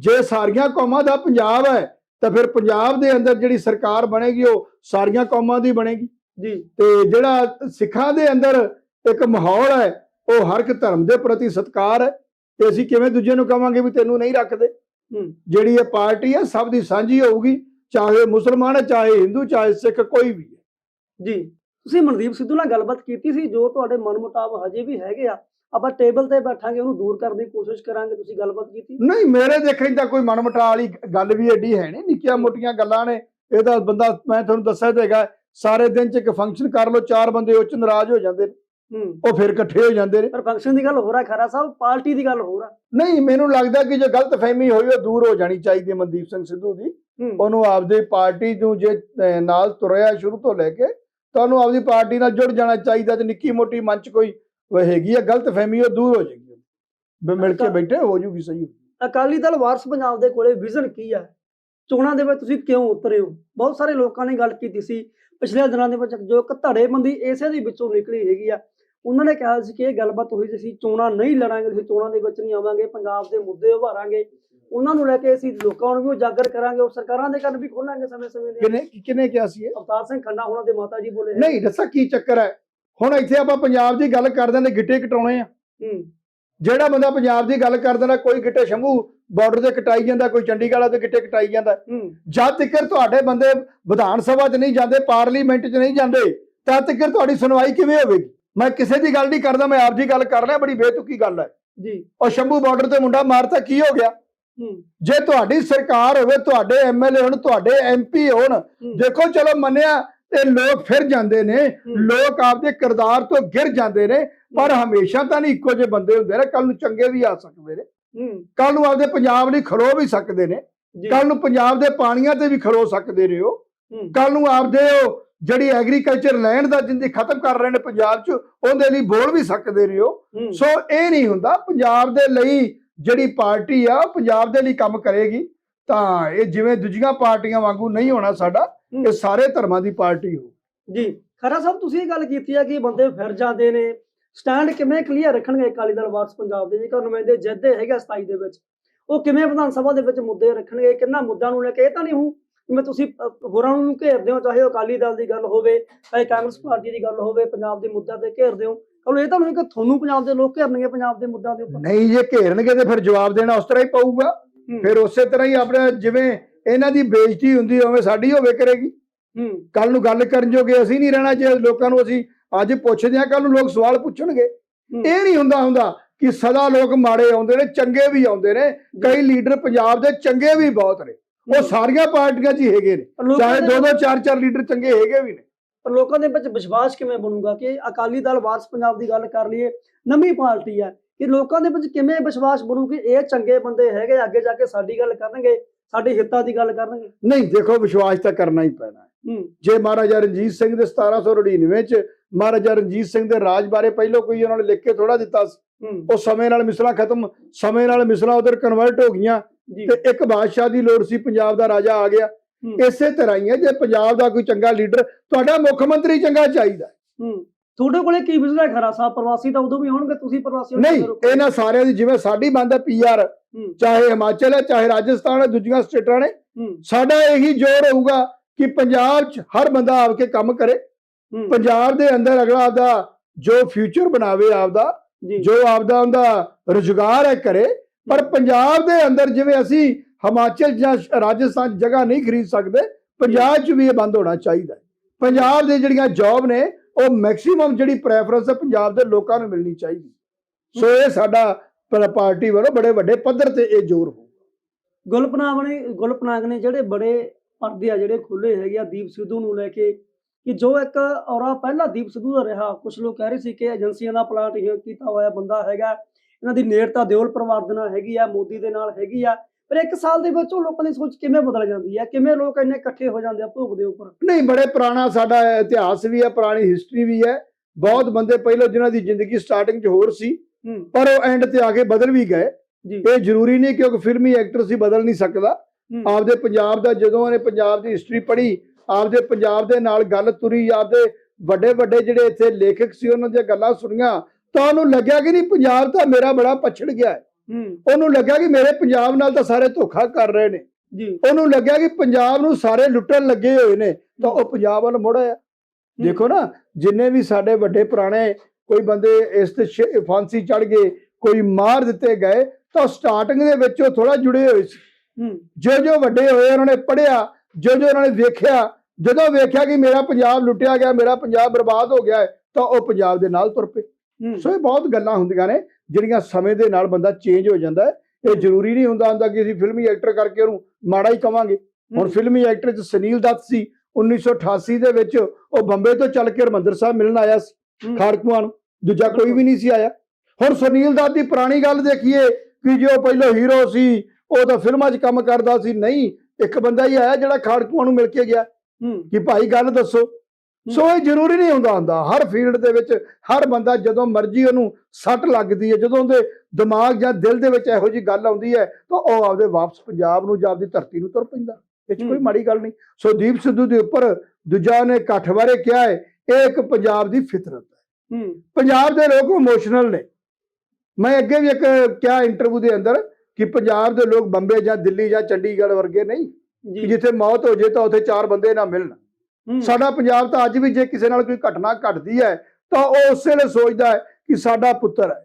ਜੇ ਸਾਰੀਆਂ ਕੌਮਾਂ ਦਾ ਪੰਜਾਬ ਹੈ ਤਾਂ ਫਿਰ ਪੰਜਾਬ ਦੇ ਅੰਦਰ ਜਿਹੜੀ ਸਰਕਾਰ ਬਣੇਗੀ ਉਹ ਸਾਰੀਆਂ ਕੌਮਾਂ ਦੀ ਬਣੇਗੀ। ਜੀ। ਤੇ ਜਿਹੜਾ ਸਿੱਖਾਂ ਦੇ ਅੰਦਰ ਇੱਕ ਮਾਹੌਲ ਹੈ ਉਹ ਹਰ ਇੱਕ ਧਰਮ ਦੇ ਪ੍ਰਤੀ ਸਤਿਕਾਰ ਹੈ। ਤੇ ਅਸੀਂ ਕਿਵੇਂ ਦੂਜੇ ਨੂੰ ਕਵਾਂਗੇ ਵੀ ਤੈਨੂੰ ਨਹੀਂ ਰੱਖਦੇ? ਜਿਹੜੀ ਇਹ ਪਾਰਟੀ ਹੈ ਸਭ ਦੀ ਸਾਂਝੀ ਹੋਊਗੀ ਚਾਹੇ ਮੁਸਲਮਾਨ ਹੈ ਚਾਹੇ ਹਿੰਦੂ ਚਾਹੇ ਸਿੱਖ ਕੋਈ ਵੀ ਹੈ ਜੀ। ਤੁਸੀਂ ਮਨਦੀਪ ਸਿੱਧੂ ਨਾਲ ਗੱਲਬਾਤ ਕੀਤੀ ਸੀ ਜੋ ਤੁਹਾਡੇ ਮਨ ਮੁਤਾਬ ਹਜੇ ਵੀ ਹੈਗੇ ਆ ਆਪਾਂ ਟੇਬਲ ਤੇ ਬੈਠਾਂਗੇ ਉਹਨੂੰ ਦੂਰ ਕਰਨ ਦੀ ਕੋਸ਼ਿਸ਼ ਕਰਾਂਗੇ ਤੁਸੀਂ ਗੱਲਬਾਤ ਕੀਤੀ? ਨਹੀਂ ਮੇਰੇ ਦੇਖਣ ਤਾਂ ਕੋਈ ਮਨਮਟਾ ਵਾਲੀ ਗੱਲ ਵੀ ਐਡੀ ਹੈ ਨਹੀਂ ਨਿੱਕੀਆਂ ਮੋਟੀਆਂ ਗੱਲਾਂ ਨੇ। ਇਹਦਾ ਬੰਦਾ ਮੈਂ ਤੁਹਾਨੂੰ ਦੱਸਿਆ ਤਾਂ ਹੈਗਾ ਸਾਰੇ ਦਿਨ 'ਚ ਇੱਕ ਫੰਕਸ਼ਨ ਕਰ ਲਓ ਚਾਰ ਬੰਦੇ ਉਹ 'ਚ ਨਾਰਾਜ਼ ਹੋ ਜਾਂਦੇ ਨੇ। ਉਹ ਫਿਰ ਇਕੱਠੇ ਹੋ ਜਾਂਦੇ ਨੇ। ਪਰ ਫੰਕਸ਼ਨ ਦੀ ਗੱਲ ਹੋ ਰਿਹਾ ਖਰਾ ਸਾਹਿਬ ਪਾਰਟੀ ਦੀ ਗੱਲ ਹੋ ਰਿਹਾ ਨਹੀਂ ਮੈਨੂੰ ਲੱਗਦਾ ਕਿ ਜੇ ਗਲਤਫਹਿਮੀ ਹੋਈ ਉਹ ਦੂਰ ਹੋ ਜਾਣੀ ਚਾਹੀਦੀ ਹੈ ਮਨਦੀਪ ਸਿੰਘ ਸਿੱਧੂ ਦੀ। ਉਹਨੂੰ ਆਪਦੀ ਪਾਰਟੀ ਨੂੰ ਜੇ ਨਾਲ ਤੁਰਿਆ ਸ਼ੁਰੂ ਤੋਂ ਲੈ ਕੇ ਤਾਂ ਉਹਨੂੰ ਆਪਦੀ ਪਾਰਟੀ ਨਾਲ ਜੁੜ ਜਾਣਾ ਚਾਹੀਦਾ ਤੇ ਨਿੱਕੀ ਮੋਟੀ ਮੰਚ ਕੋਈ ਹੈਗੀ ਹੈ ਗਲਤਫਹਿਮੀ ਉਹ ਦੂਰ ਹੋ ਜਾਏਗੀ। ਮਿਲ ਕੇ ਬੈਠੇ ਹੋ ਜੂਗੀ ਸਹੀ। ਅਕਾਲੀ ਦਲ ਵਾਰਸ ਪੰਜਾਬ ਦੇ ਕੋਲੇ ਵਿਜ਼ਨ ਕੀ ਹੈ ਚੋਣਾਂ ਦੇ ਵਿੱਚ ਤੁਸੀਂ ਕਿਉਂ ਉਤਰੇ ਹੋ? ਬਹੁਤ ਸਾਰੇ ਲੋਕਾਂ ਨੇ ਗੱਲ ਕੀਤੀ ਸੀ ਪਿਛਲੇ ਦਿਨਾਂ ਦੇ ਵਿੱਚ ਜੋ ਇੱਕ ਧੜੇਬੰਦੀ ਇਸੇ ਦੇ ਵਿੱਚੋਂ ਨਿਕਲੀ ਹੈਗੀ ਆ। ਉਹਨਾਂ ਨੇ ਕਿਹਾ ਸੀ ਕਿ ਇਹ ਗੱਲਬਾਤ ਹੋਈ ਸੀ ਅਸੀਂ ਚੋਣਾਂ ਨਹੀਂ ਲੜਾਂਗੇ ਅਸੀਂ ਚੋਣਾਂ ਦੇ ਵਿੱਚ ਨਹੀਂ ਆਵਾਂਗੇ ਪੰਜਾਬ ਦੇ ਮੁੱਦੇ ਉਭਾਰਾਂਗੇ। ਉਹਨਾਂ ਨੂੰ ਲੈ ਕੇ ਅਸੀਂ ਲੋਕਾਂ ਨੂੰ ਵੀ ਉਜਾਗਰ ਕਰਾਂਗੇ ਉਹ ਸਰਕਾਰਾਂ ਦੇ ਕੰਨ ਵੀ ਖੋਲਾਂਗੇ ਸਮੇਂ-ਸਮੇਂ ਦੇ। ਕਿਨੇ ਕਿਨੇ ਕਿਹਾ ਸੀ ਇਹ? ਅਵਤਾਰ ਸਿੰਘ ਖੰਨਾ ਉਹਨਾਂ ਦੇ ਮਾਤਾ ਜੀ ਬੋਲੇ। ਨਹੀਂ ਦੱਸਾਂ ਕੀ ਚੱਕਰ ਹੈ। ਹੁਣ ਇੱਥੇ ਆਪਾਂ ਪੰਜਾਬ ਦੀ ਗੱਲ ਕਰਦੇ ਨੇ ਗਿੱਟੇ ਕਟਾਉਣੇ ਆ। ਹੂੰ। ਜਿਹੜਾ ਬੰਦਾ ਪੰਜਾਬ ਦੀ ਗੱਲ ਕਰਦਾ ਨਾ ਕੋਈ ਗਿੱਟੇ ਸ਼ੰਭੂ ਬਾਰਡਰ ਤੇ ਕਟਾਈ ਜਾਂਦਾ ਕੋਈ ਚੰਡੀਗੜ੍ਹ ਵਾਲਾ ਤੇ ਗਿੱਟੇ ਕਟਾਈ ਜਾਂਦਾ। ਜਦ ਤੱਕ ਤੁਹਾਡੇ ਬੰਦੇ ਵਿਧਾਨ ਸਭਾ 'ਚ ਨਹੀਂ ਜਾਂਦੇ ਪਾਰਲੀਮੈਂਟ 'ਚ ਨਹੀਂ ਜਾਂਦੇ ਤਦ ਤੱਕ ਤੁਹਾਡੀ ਸੁਣਵਾਈ ਕਿਵੇਂ ਹੋਵੇਗੀ? ਮੈਂ ਕਿਸੇ ਦੀ ਗੱਲ ਨਹੀਂ ਕਰਦਾ ਮੈਂ ਆਪ ਦੀ ਗੱਲ ਕਰ ਰਿਹਾ ਬੜੀ ਬੇਤੁਕੀ ਗੱਲ ਹੈ। ਜੀ। ਉਹ ਸ਼ੰਭੂ ਬਾਰਡਰ ਤੇ ਮੁੰਡਾ ਮਾਰਤਾ ਕੀ ਹੋ ਗਿਆ? ਜੇ ਤੁਹਾਡੀ ਸਰਕਾਰ ਹੋਵੇ ਤੁਹਾਡੇ ਐਮਐਲਏ ਹੋਣ ਤੁਹਾਡੇ ਐਮਪੀ ਹੋਣ ਦੇਖੋ ਚਲੋ ਮੰਨਿਆ ਤੇ ਲੋਕ ਫਿਰ ਜਾਂਦੇ ਨੇ ਲੋਕ ਆਪਦੇ ਕਿਰਦਾਰ ਤੋਂ ਗਿਰ ਜਾਂਦੇ ਨੇ ਪਰ ਹਮੇਸ਼ਾ ਤਾਂ ਨਹੀਂ ਇੱਕੋ ਜਿਹੇ ਬੰਦੇ ਹੁੰਦੇ ਨੇ ਕੱਲ ਨੂੰ ਚੰਗੇ ਵੀ ਆ ਸਕਦੇ ਨੇ। ਕੱਲ ਨੂੰ ਆਪਦੇ ਪੰਜਾਬ ਲਈ ਖਲੋ ਵੀ ਸਕਦੇ ਨੇ। ਕੱਲ ਨੂੰ ਪੰਜਾਬ ਦੇ ਪਾਣੀਆਂ ਤੇ ਵੀ ਖਲੋ ਸਕਦੇ ਰਹੇ ਹੋ ਹੂੰ, ਕੱਲ ਨੂੰ ਆਪਦੇ ਉਹ ਜਿਹੜੀ ਐਗਰੀਕਲਚਰ ਲੈਂਡ ਦਾ ਜਿੰਦੀ ਖਤਮ ਕਰ ਰਹੇ ਨੇ ਪੰਜਾਬ 'ਚ ਉਹਦੇ ਲਈ ਬੋਲ ਵੀ ਸਕਦੇ ਰਹੇ ਹੋ ਹੂੰ, ਸੋ ਇਹ ਨਹੀਂ ਹੁੰਦਾ ਪੰਜਾਬ ਦੇ ਲਈ ਜਿਹੜੀ ਪਾਰਟੀ ਆ ਉਹ ਪੰਜਾਬ ਦੇ ਲਈ ਕੰਮ ਕਰੇਗੀ। ਤਾਂ ਇਹ ਜਿਵੇਂ ਦੂਜੀਆਂ ਪਾਰਟੀਆਂ ਵਾਂਗੂ ਨਹੀਂ ਹੋਣਾ ਸਾਡਾ। ਇਹ ਸਾਰੇ ਧਰਮਾਂ ਦੀ ਪਾਰਟੀ ਹੋ ਜੀ ਖਰਾ ਸਾਹਿਬ ਤੁਸੀਂ ਇਹ ਗੱਲ ਕੀਤੀ ਹੈ ਕਿ ਬੰਦੇ ਫਿਰ ਜਾਂਦੇ ਨੇ। ਸਟੈਂਡ ਕਿਵੇਂ ਕਲੀਅਰ ਰੱਖਣਗੇ ਅਕਾਲੀ ਦਲ ਵਾਰਸ ਪੰਜਾਬ ਦੇ? ਜੇਕਰ ਨੁਮਾਇੰਦੇ ਜਿੱਦੇ ਹੈਗਾ 27 ਦੇ ਵਿੱਚ। ਉਹ ਕਿਵੇਂ ਵਿਧਾਨ ਸਭਾ ਦੇ ਵਿੱਚ ਮੁੱਦੇ ਰੱਖਣਗੇ? ਕਿੰਨਾ ਮੁੱਦਿਆਂ ਨੂੰ ਲੈ ਕੇ ਇਹ ਤਾਂ ਨਹੀਂ ਹੂੰ? ਜਿਵੇਂ ਤੁਸੀਂ ਹੋਰਾਂ ਨੂੰ ਘੇਰਦੇ ਹੋ ਚਾਹੇ ਅਕਾਲੀ ਦਲ ਦੀ ਗੱਲ ਹੋਵੇ ਚਾਹੇ ਕਾਂਗਰਸ ਪਾਰਟੀ ਦੀ ਗੱਲ ਹੋਵੇ ਪੰਜਾਬ ਦੇ ਮੁੱਦਿਆਂ ਤੇ ਘੇਰਦੇ ਹੋ। ਕੱਲ ਇਹ ਤਾਂ ਨਹੀਂ ਕਿ ਤੁਹਾਨੂੰ ਪੰਜਾਬ ਦੇ ਲੋਕ ਘੇਰਨਗੇ ਪੰਜਾਬ ਦੇ ਮੁੱਦਿਆਂ ਦੇ ਉੱਪਰ। ਨਹੀਂ ਜੇ ਘੇਰਨਗੇ ਤੇ ਫਿਰ ਜਵਾਬ ਦੇਣਾ ਉਸ ਤਰ੍ਹਾਂ ਹੀ ਪਊਗਾ। ਫਿਰ ਉਸੇ ਤਰ੍ਹਾਂ ਹੀ ਆਪਣੇ ਜਿਵੇਂ ਇਹਨਾਂ ਦੀ ਬੇਇੱਜ਼ਤੀ ਹੁੰਦੀ ਹੋਵੇ ਸਾਡੀ ਹੋਵੇ ਕਰੇਗੀ। ਕੱਲ ਨੂੰ ਗੱਲ ਕਰਨ ਜੋਗੇ ਅਸੀਂ ਨਹੀਂ ਰਹਿਣਾ ਜੇ ਲੋਕਾਂ ਨੂੰ ਅਸੀਂ ਅੱਜ ਪੁੱਛਦੇ ਹਾਂ ਕੱਲ ਨੂੰ ਲੋਕ ਸਵਾਲ ਪੁੱਛਣਗੇ। ਇਹ ਨਹੀਂ ਹੁੰਦਾ ਹੁੰਦਾ ਕਿ ਸਦਾ ਲੋਕ ਮਾੜੇ ਆਉਂਦੇ ਨੇ ਚੰਗੇ ਵੀ ਆਉਂਦੇ ਨੇ। ਕਈ ਲੀਡਰ ਪੰਜਾਬ ਦੇ ਚੰਗੇ ਵੀ ਬਹੁਤ ਨੇ। ਉਹ ਸਾਰੀਆਂ ਪਾਰਟੀਆਂ 'ਚ ਹੀ ਹੈਗੇ ਨੇ। ਚਾਹੇ ਦੇ- ਦੋ ਚਾਰ ਚਾਰ ਲੀਡਰ ਚੰਗੇ ਹੈਗੇ ਵੀ ਨੇ। ਪਰ ਲੋਕਾਂ ਦੇ ਵਿੱਚ ਵਿਸ਼ਵਾਸ ਕਿਵੇਂ ਬਣੂਗਾ ਕਿ ਅਕਾਲੀ ਦਲ ਵਾਰਸ ਪੰਜਾਬ ਦੀ ਗੱਲ ਕਰ ਲਈਏ ਨਵੀਂ ਪਾਰਟੀ ਹੈ ਕਿ ਲੋਕਾਂ ਦੇ ਵਿੱਚ ਕਿਵੇਂ ਵਿਸ਼ਵਾਸ ਬਣੂ ਕਿ ਇਹ ਚੰਗੇ ਬੰਦੇ ਹੈਗੇ ਅੱਗੇ ਜਾ ਕੇ ਸਾਡੀ ਗੱਲ ਕਰਨਗੇ ਸਾਡੇ ਹਿੱਤਾਂ ਦੀ ਗੱਲ ਕਰਨਗੇ? ਨਹੀਂ ਦੇਖੋ ਵਿਸ਼ਵਾਸ ਤਾਂ ਕਰਨਾ ਹੀ ਪੈਣਾ ਹੈ। ਜੇ ਮਹਾਰਾਜਾ ਰਣਜੀਤ ਸਿੰਘ ਦੇ 1799 ਚ ਮਹਾਰਾਜਾ ਰਣਜੀਤ ਸਿੰਘ ਦੇ ਰਾਜ ਬਾਰੇ ਪਹਿਲਾਂ ਕੋਈ ਉਹਨਾਂ ਨੇ ਲਿਖ ਕੇ ਥੋੜਾ ਦਿੱਤਾ ਸੀ ਉਹ ਸਮੇਂ ਨਾਲ ਮਿਸਲਾਂ ਖਤਮ ਸਮੇਂ ਨਾਲ ਮਿਸਲਾਂ ਉਧਰ ਕਨਵਰਟ ਹੋ ਗਈਆਂ ਤੇ ਇੱਕ ਬਾਦਸ਼ਾਹ ਦੀ ਲੋੜ ਸੀ ਪੰਜਾਬ ਦਾ ਰਾਜਾ ਆ ਗਿਆ। ਇਸੇ ਤਰ੍ਹਾਂ ਹੀ ਹੈ ਜੇ ਪੰਜਾਬ ਦਾ ਕੋਈ ਚੰਗਾ ਲੀਡਰ ਤੁਹਾਡਾ ਮੁੱਖ ਮੰਤਰੀ ਚੰਗਾ ਚਾਹੀਦਾ ਹੂੰ। ਤੁਹਾਡੇ ਕੋਲੇ ਕੀ ਵਿਜ਼ਨ ਹੈ ਖਰਾ? ਸਾਹਿਬ ਪ੍ਰਵਾਸੀ ਤਾਂ ਉਦੋਂ ਵੀ ਹੋਣਗੇ ਤੁਸੀਂ ਪ੍ਰਵਾਸੀ ਨਹੀਂ ਇਹਨਾਂ ਸਾਰਿਆਂ ਦੀ ਜਿਵੇਂ ਸਾਡੀ ਬੰਦ ਹੈ ਪੀਆਰ ਚਾਹੇ ਹਿਮਾਚਲ ਹੈ ਚਾਹੇ ਰਾਜਸਥਾਨ ਹੈ ਦੂਜੀਆਂ ਸਟੇਟਾਂ ਨੇ। ਸਾਡਾ ਇਹੀ ਜ਼ੋਰ ਹੋਊਗਾ ਕਿ ਪੰਜਾਬ 'ਚ ਹਰ ਬੰਦਾ ਆ ਕੇ ਕੰਮ ਕਰੇ। ਪੰਜਾਬ ਦੇ ਅੰਦਰ ਅਗਲਾ ਆਪਦਾ ਜੋ ਫਿਊਚਰ ਬਣਾਵੇ ਆਪਦਾ ਜੀ। ਜੋ ਆਪਦਾ ਉਹਦਾ ਰੁਜ਼ਗਾਰ ਹੈ ਕਰੇ ਪਰ ਪੰਜਾਬ ਦੇ ਅੰਦਰ ਜਿਵੇਂ ਅਸੀਂ ਹਿਮਾਚਲ ਜਾਂ ਰਾਜਸਥਾਨ ਜਗ੍ਹਾ ਨਹੀਂ ਖਰੀਦ ਸਕਦੇ, ਪੰਜਾਬ 'ਚ ਵੀ ਇਹ ਬੰਦ ਹੋਣਾ ਚਾਹੀਦਾ ਪੰਜਾਬ ਦੇ ਜਿਹੜੀਆਂ ਜੌਬ ਨੇ, ਉਹ ਮੈਕਸਿਮਮ ਜਿਹੜੀ ਪ੍ਰੈਫਰੈਂਸ ਹੈ ਪੰਜਾਬ ਦੇ ਲੋਕਾਂ ਨੂੰ ਮਿਲਣੀ ਚਾਹੀਦੀ। ਸੋ ਇਹ ਸਾਡਾ ਪਾਰਟੀ ਵੱਲੋਂ ਬੜੇ ਵੱਡੇ ਪੱਧਰ ਤੇ ਇਹ ਜ਼ੋਰ ਹੋਊਗਾ। ਗੁਲਪਨਾਗ ਨੇ ਗੁਲਪਨਾਗ ਨੇ ਜਿਹੜੇ ਬੜੇ ਪਰਦੇ ਆ ਜਿਹੜੇ ਖੁੱਲੇ ਹੈਗੇ ਆ ਦੀਪ ਸਿੱਧੂ ਨੂੰ ਲੈ ਕੇ, ਕਿ ਜੋ ਇੱਕ ਔਰਾ ਪਹਿਲਾ ਦੀਪ ਸਿੱਧੂ ਦਾ ਰਿਹਾ ਕੁਝ ਲੋਕ ਕਹਿ ਰਹੇ ਸੀ ਕਿ ਏਜੰਸੀਆਂ ਦਾ ਪਲਾਟ ਇਹ ਕੀਤਾ ਹੋਇਆ ਬੰਦਾ ਹੈਗਾ। ਇਹਨਾਂ ਦੀ ਨੇੜਤਾ ਦਿਓਲ ਪਰਿਵਾਰ ਦੇ ਨਾਲ ਹੈਗੀ ਆ ਮੋਦੀ ਦੇ ਨਾਲ ਹੈਗੀ ਆ ਪਰ ਇੱਕ ਸਾਲ ਦੇ ਵਿੱਚ ਉਹ ਲੋਕਾਂ ਦੀ ਸੋਚ ਕਿਵੇਂ ਬਦਲ ਜਾਂਦੀ ਹੈ ਕਿਵੇਂ ਲੋਕ ਇੰਨੇ ਇਕੱਠੇ ਹੋ ਜਾਂਦੇ ਆ ਭੋਗ ਦੇ ਉੱਪਰ? ਨਹੀਂ ਬੜੇ ਪੁਰਾਣਾ ਸਾਡਾ ਇਤਿਹਾਸ ਵੀ ਹੈ ਪੁਰਾਣੀ ਹਿਸਟਰੀ ਵੀ ਹੈ। ਬਹੁਤ ਬੰਦੇ ਪਹਿਲਾਂ ਜਿਨ੍ਹਾਂ ਦੀ ਜ਼ਿੰਦਗੀ ਸਟਾਰਟਿੰਗ 'ਚ ਹੋਰ ਸੀ ਪਰ ਉਹ ਐਂਡ ਤੇ ਆ ਕੇ ਬਦਲ ਵੀ ਗਏ। ਇਹ ਜ਼ਰੂਰੀ ਨਹੀਂ ਕਿਉਂਕਿ ਫਿਲਮੀ ਐਕਟਰ ਸੀ ਬਦਲ ਨਹੀਂ ਸਕਦਾ। ਆਪਦੇ ਪੰਜਾਬ ਦਾ ਜਦੋਂ ਉਹਨੇ ਪੰਜਾਬ ਦੀ ਹਿਸਟਰੀ ਪੜ੍ਹੀ ਆਪਦੇ ਪੰਜਾਬ ਦੇ ਨਾਲ ਗੱਲ ਤੁਰੀ ਆਪਦੇ ਵੱਡੇ ਵੱਡੇ ਜਿਹੜੇ ਇੱਥੇ ਲੇਖਕ ਸੀ ਉਹਨਾਂ ਦੀਆਂ ਗੱਲਾਂ ਸੁਣੀਆਂ ਤਾਂ ਉਹਨੂੰ ਲੱਗਿਆ ਕਿ ਨਹੀਂ ਪੰਜਾਬ ਤਾਂ ਮੇਰਾ ਬੜਾ ਪਛੜ ਗਿਆ ਹੈ। ਹੂੰ। ਉਹਨੂੰ ਲੱਗਿਆ ਕਿ ਮੇਰੇ ਪੰਜਾਬ ਨਾਲ ਤਾਂ ਸਾਰੇ ਧੋਖਾ ਕਰ ਰਹੇ ਨੇ। ਜੀ। ਉਹਨੂੰ ਲੱਗਿਆ ਕਿ ਪੰਜਾਬ ਨੂੰ ਸਾਰੇ ਲੁੱਟਣ ਲੱਗੇ ਹੋਏ ਨੇ ਤਾਂ ਉਹ ਪੰਜਾਬ ਵੱਲ ਮੁੜ ਆਇਆ। ਦੇਖੋ ਨਾ ਜਿੰਨੇ ਵੀ ਸਾਡੇ ਵੱਡੇ ਪੁਰਾਣੇ ਕੋਈ ਬੰਦੇ ਇਸ ਤੇ ਫਾਂਸੀ ਚੜ ਗਏ ਕੋਈ ਮਾਰ ਦਿੱਤੇ ਗਏ ਤਾਂ ਸਟਾਰਟਿੰਗ ਦੇ ਵਿੱਚ ਉਹ ਥੋੜਾ ਜੁੜੇ ਹੋਏ ਸੀ। ਹੂੰ। ਜੋ ਜੋ ਵੱਡੇ ਹੋਏ ਉਹਨਾਂ ਨੇ ਪੜ੍ਹਿਆ ਜੋ ਜੋ ਉਹਨਾਂ ਨੇ ਵੇਖਿਆ ਜਦੋਂ ਵੇਖਿਆ ਕਿ ਮੇਰਾ ਪੰਜਾਬ ਲੁੱਟਿਆ ਗਿਆ ਮੇਰਾ ਪੰਜਾਬ ਬਰਬਾਦ ਹੋ ਗਿਆ ਹੈ, ਤਾਂ ਉਹ ਪੰਜਾਬ ਦੇ ਨਾਲ ਤੁਰ ਪਏ। ਸੋ ਇਹ ਬਹੁਤ ਗੱਲਾਂ ਹੁੰਦੀਆਂ ਨੇ ਜਿਹੜੀਆਂ ਸਮੇਂ ਦੇ ਨਾਲ ਬੰਦਾ ਚੇਂਜ ਹੋ ਜਾਂਦਾ ਹੈ। ਇਹ ਜ਼ਰੂਰੀ ਨਹੀਂ ਹੁੰਦਾ ਹੁੰਦਾ ਕਿ ਅਸੀਂ ਫਿਲਮੀ ਐਕਟਰ ਕਰਕੇ ਉਹਨੂੰ ਮਾੜਾ ਹੀ ਕਵਾਂਗੇ। ਹੁਣ ਫਿਲਮੀ ਐਕਟਰ ਚ ਸੁਨੀਲ ਦੱਤ ਸੀ 1988 ਦੇ ਵਿੱਚ ਉਹ ਬੰਬੇ ਤੋਂ ਚੱਲ ਕੇ ਹਰਮੰਦਰ ਸਾਹਿਬ ਮਿਲਣ ਆਇਆ ਸੀ ਖਾੜਕੂਆਂ ਨੂੰ। ਦੂਜਾ ਕੋਈ ਵੀ ਨਹੀਂ ਸੀ ਆਇਆ। ਹੁਣ ਸੁਨੀਲ ਦੱਤ ਦੀ ਪੁਰਾਣੀ ਗੱਲ ਦੇਖੀਏ ਕਿ ਜੋ ਪਹਿਲਾਂ ਹੀਰੋ ਸੀ ਉਹ ਤਾਂ ਫਿਲਮਾਂ 'ਚ ਕੰਮ ਕਰਦਾ ਸੀ। ਨਹੀਂ ਇੱਕ ਬੰਦਾ ਹੀ ਆਇਆ ਜਿਹੜਾ ਖਾੜਕੂਆਂ ਨੂੰ ਮਿਲ ਕੇ ਗਿਆ। ਕਿ ਭਾਈ ਗੱਲ ਦੱਸੋ ਸੋ ਇਹ ਜ਼ਰੂਰੀ ਨਹੀਂ ਹੁੰਦਾ ਹੁੰਦਾ। ਹਰ ਫੀਲਡ ਦੇ ਵਿੱਚ ਹਰ ਬੰਦਾ ਜਦੋਂ ਮਰਜ਼ੀ ਉਹਨੂੰ ਸੱਟ ਲੱਗਦੀ ਹੈ ਜਦੋਂ ਉਹਦੇ ਦਿਮਾਗ ਜਾਂ ਦਿਲ ਦੇ ਵਿੱਚ ਇਹੋ ਜੀ ਗੱਲ ਆਉਂਦੀ ਹੈ ਤਾਂ ਉਹ ਆਪਦੇ ਵਾਪਸ ਪੰਜਾਬ ਨੂੰ ਜਾਂ ਆਪਦੀ ਧਰਤੀ ਨੂੰ ਤੁਰ ਪੈਂਦਾ। ਇਹ 'ਚ ਕੋਈ। ਮਾੜੀ ਗੱਲ ਨਹੀਂ। ਸੋ ਦੀਪ ਸਿੱਧੂ ਦੇ ਉੱਪਰ ਦੂਜਾ ਨੇ ਇਕੱਠ ਬਾਰੇ ਕਿਹਾ ਹੈ ਇਹ ਇੱਕ ਪੰਜਾਬ ਦੀ ਫਿਤਰਤ ਹੈ। ਹੂੰ। ਪੰਜਾਬ ਦੇ ਲੋਕ ਇਮੋਸ਼ਨਲ ਨੇ। ਮੈਂ ਅੱਗੇ ਵੀ ਇੱਕ ਕਿਹਾ ਇੰਟਰਵਿਊ ਦੇ ਅੰਦਰ ਕਿ ਪੰਜਾਬ ਦੇ ਲੋਕ ਬੰਬੇ ਜਾਂ ਦਿੱਲੀ ਜਾਂ ਚੰਡੀਗੜ੍ਹ ਵਰਗੇ ਨਹੀਂ ਕਿ ਜਿੱਥੇ ਮੌਤ ਹੋ ਜੇ ਤਾਂ ਉੱਥੇ ਚਾਰ ਬੰਦੇ ਨਾ ਮਿਲਣ। ਸਾਡਾ ਪੰਜਾਬ ਤਾਂ ਅੱਜ ਵੀ ਜੇ ਕਿਸੇ ਨਾਲ ਕੋਈ ਘਟਨਾ ਘਟਦੀ ਹੈ ਤਾਂ ਉਹ ਉਸੇ ਵੇਲੇ ਸੋਚਦਾ ਹੈ ਕਿ ਸਾਡਾ ਪੁੱਤਰ ਹੈ।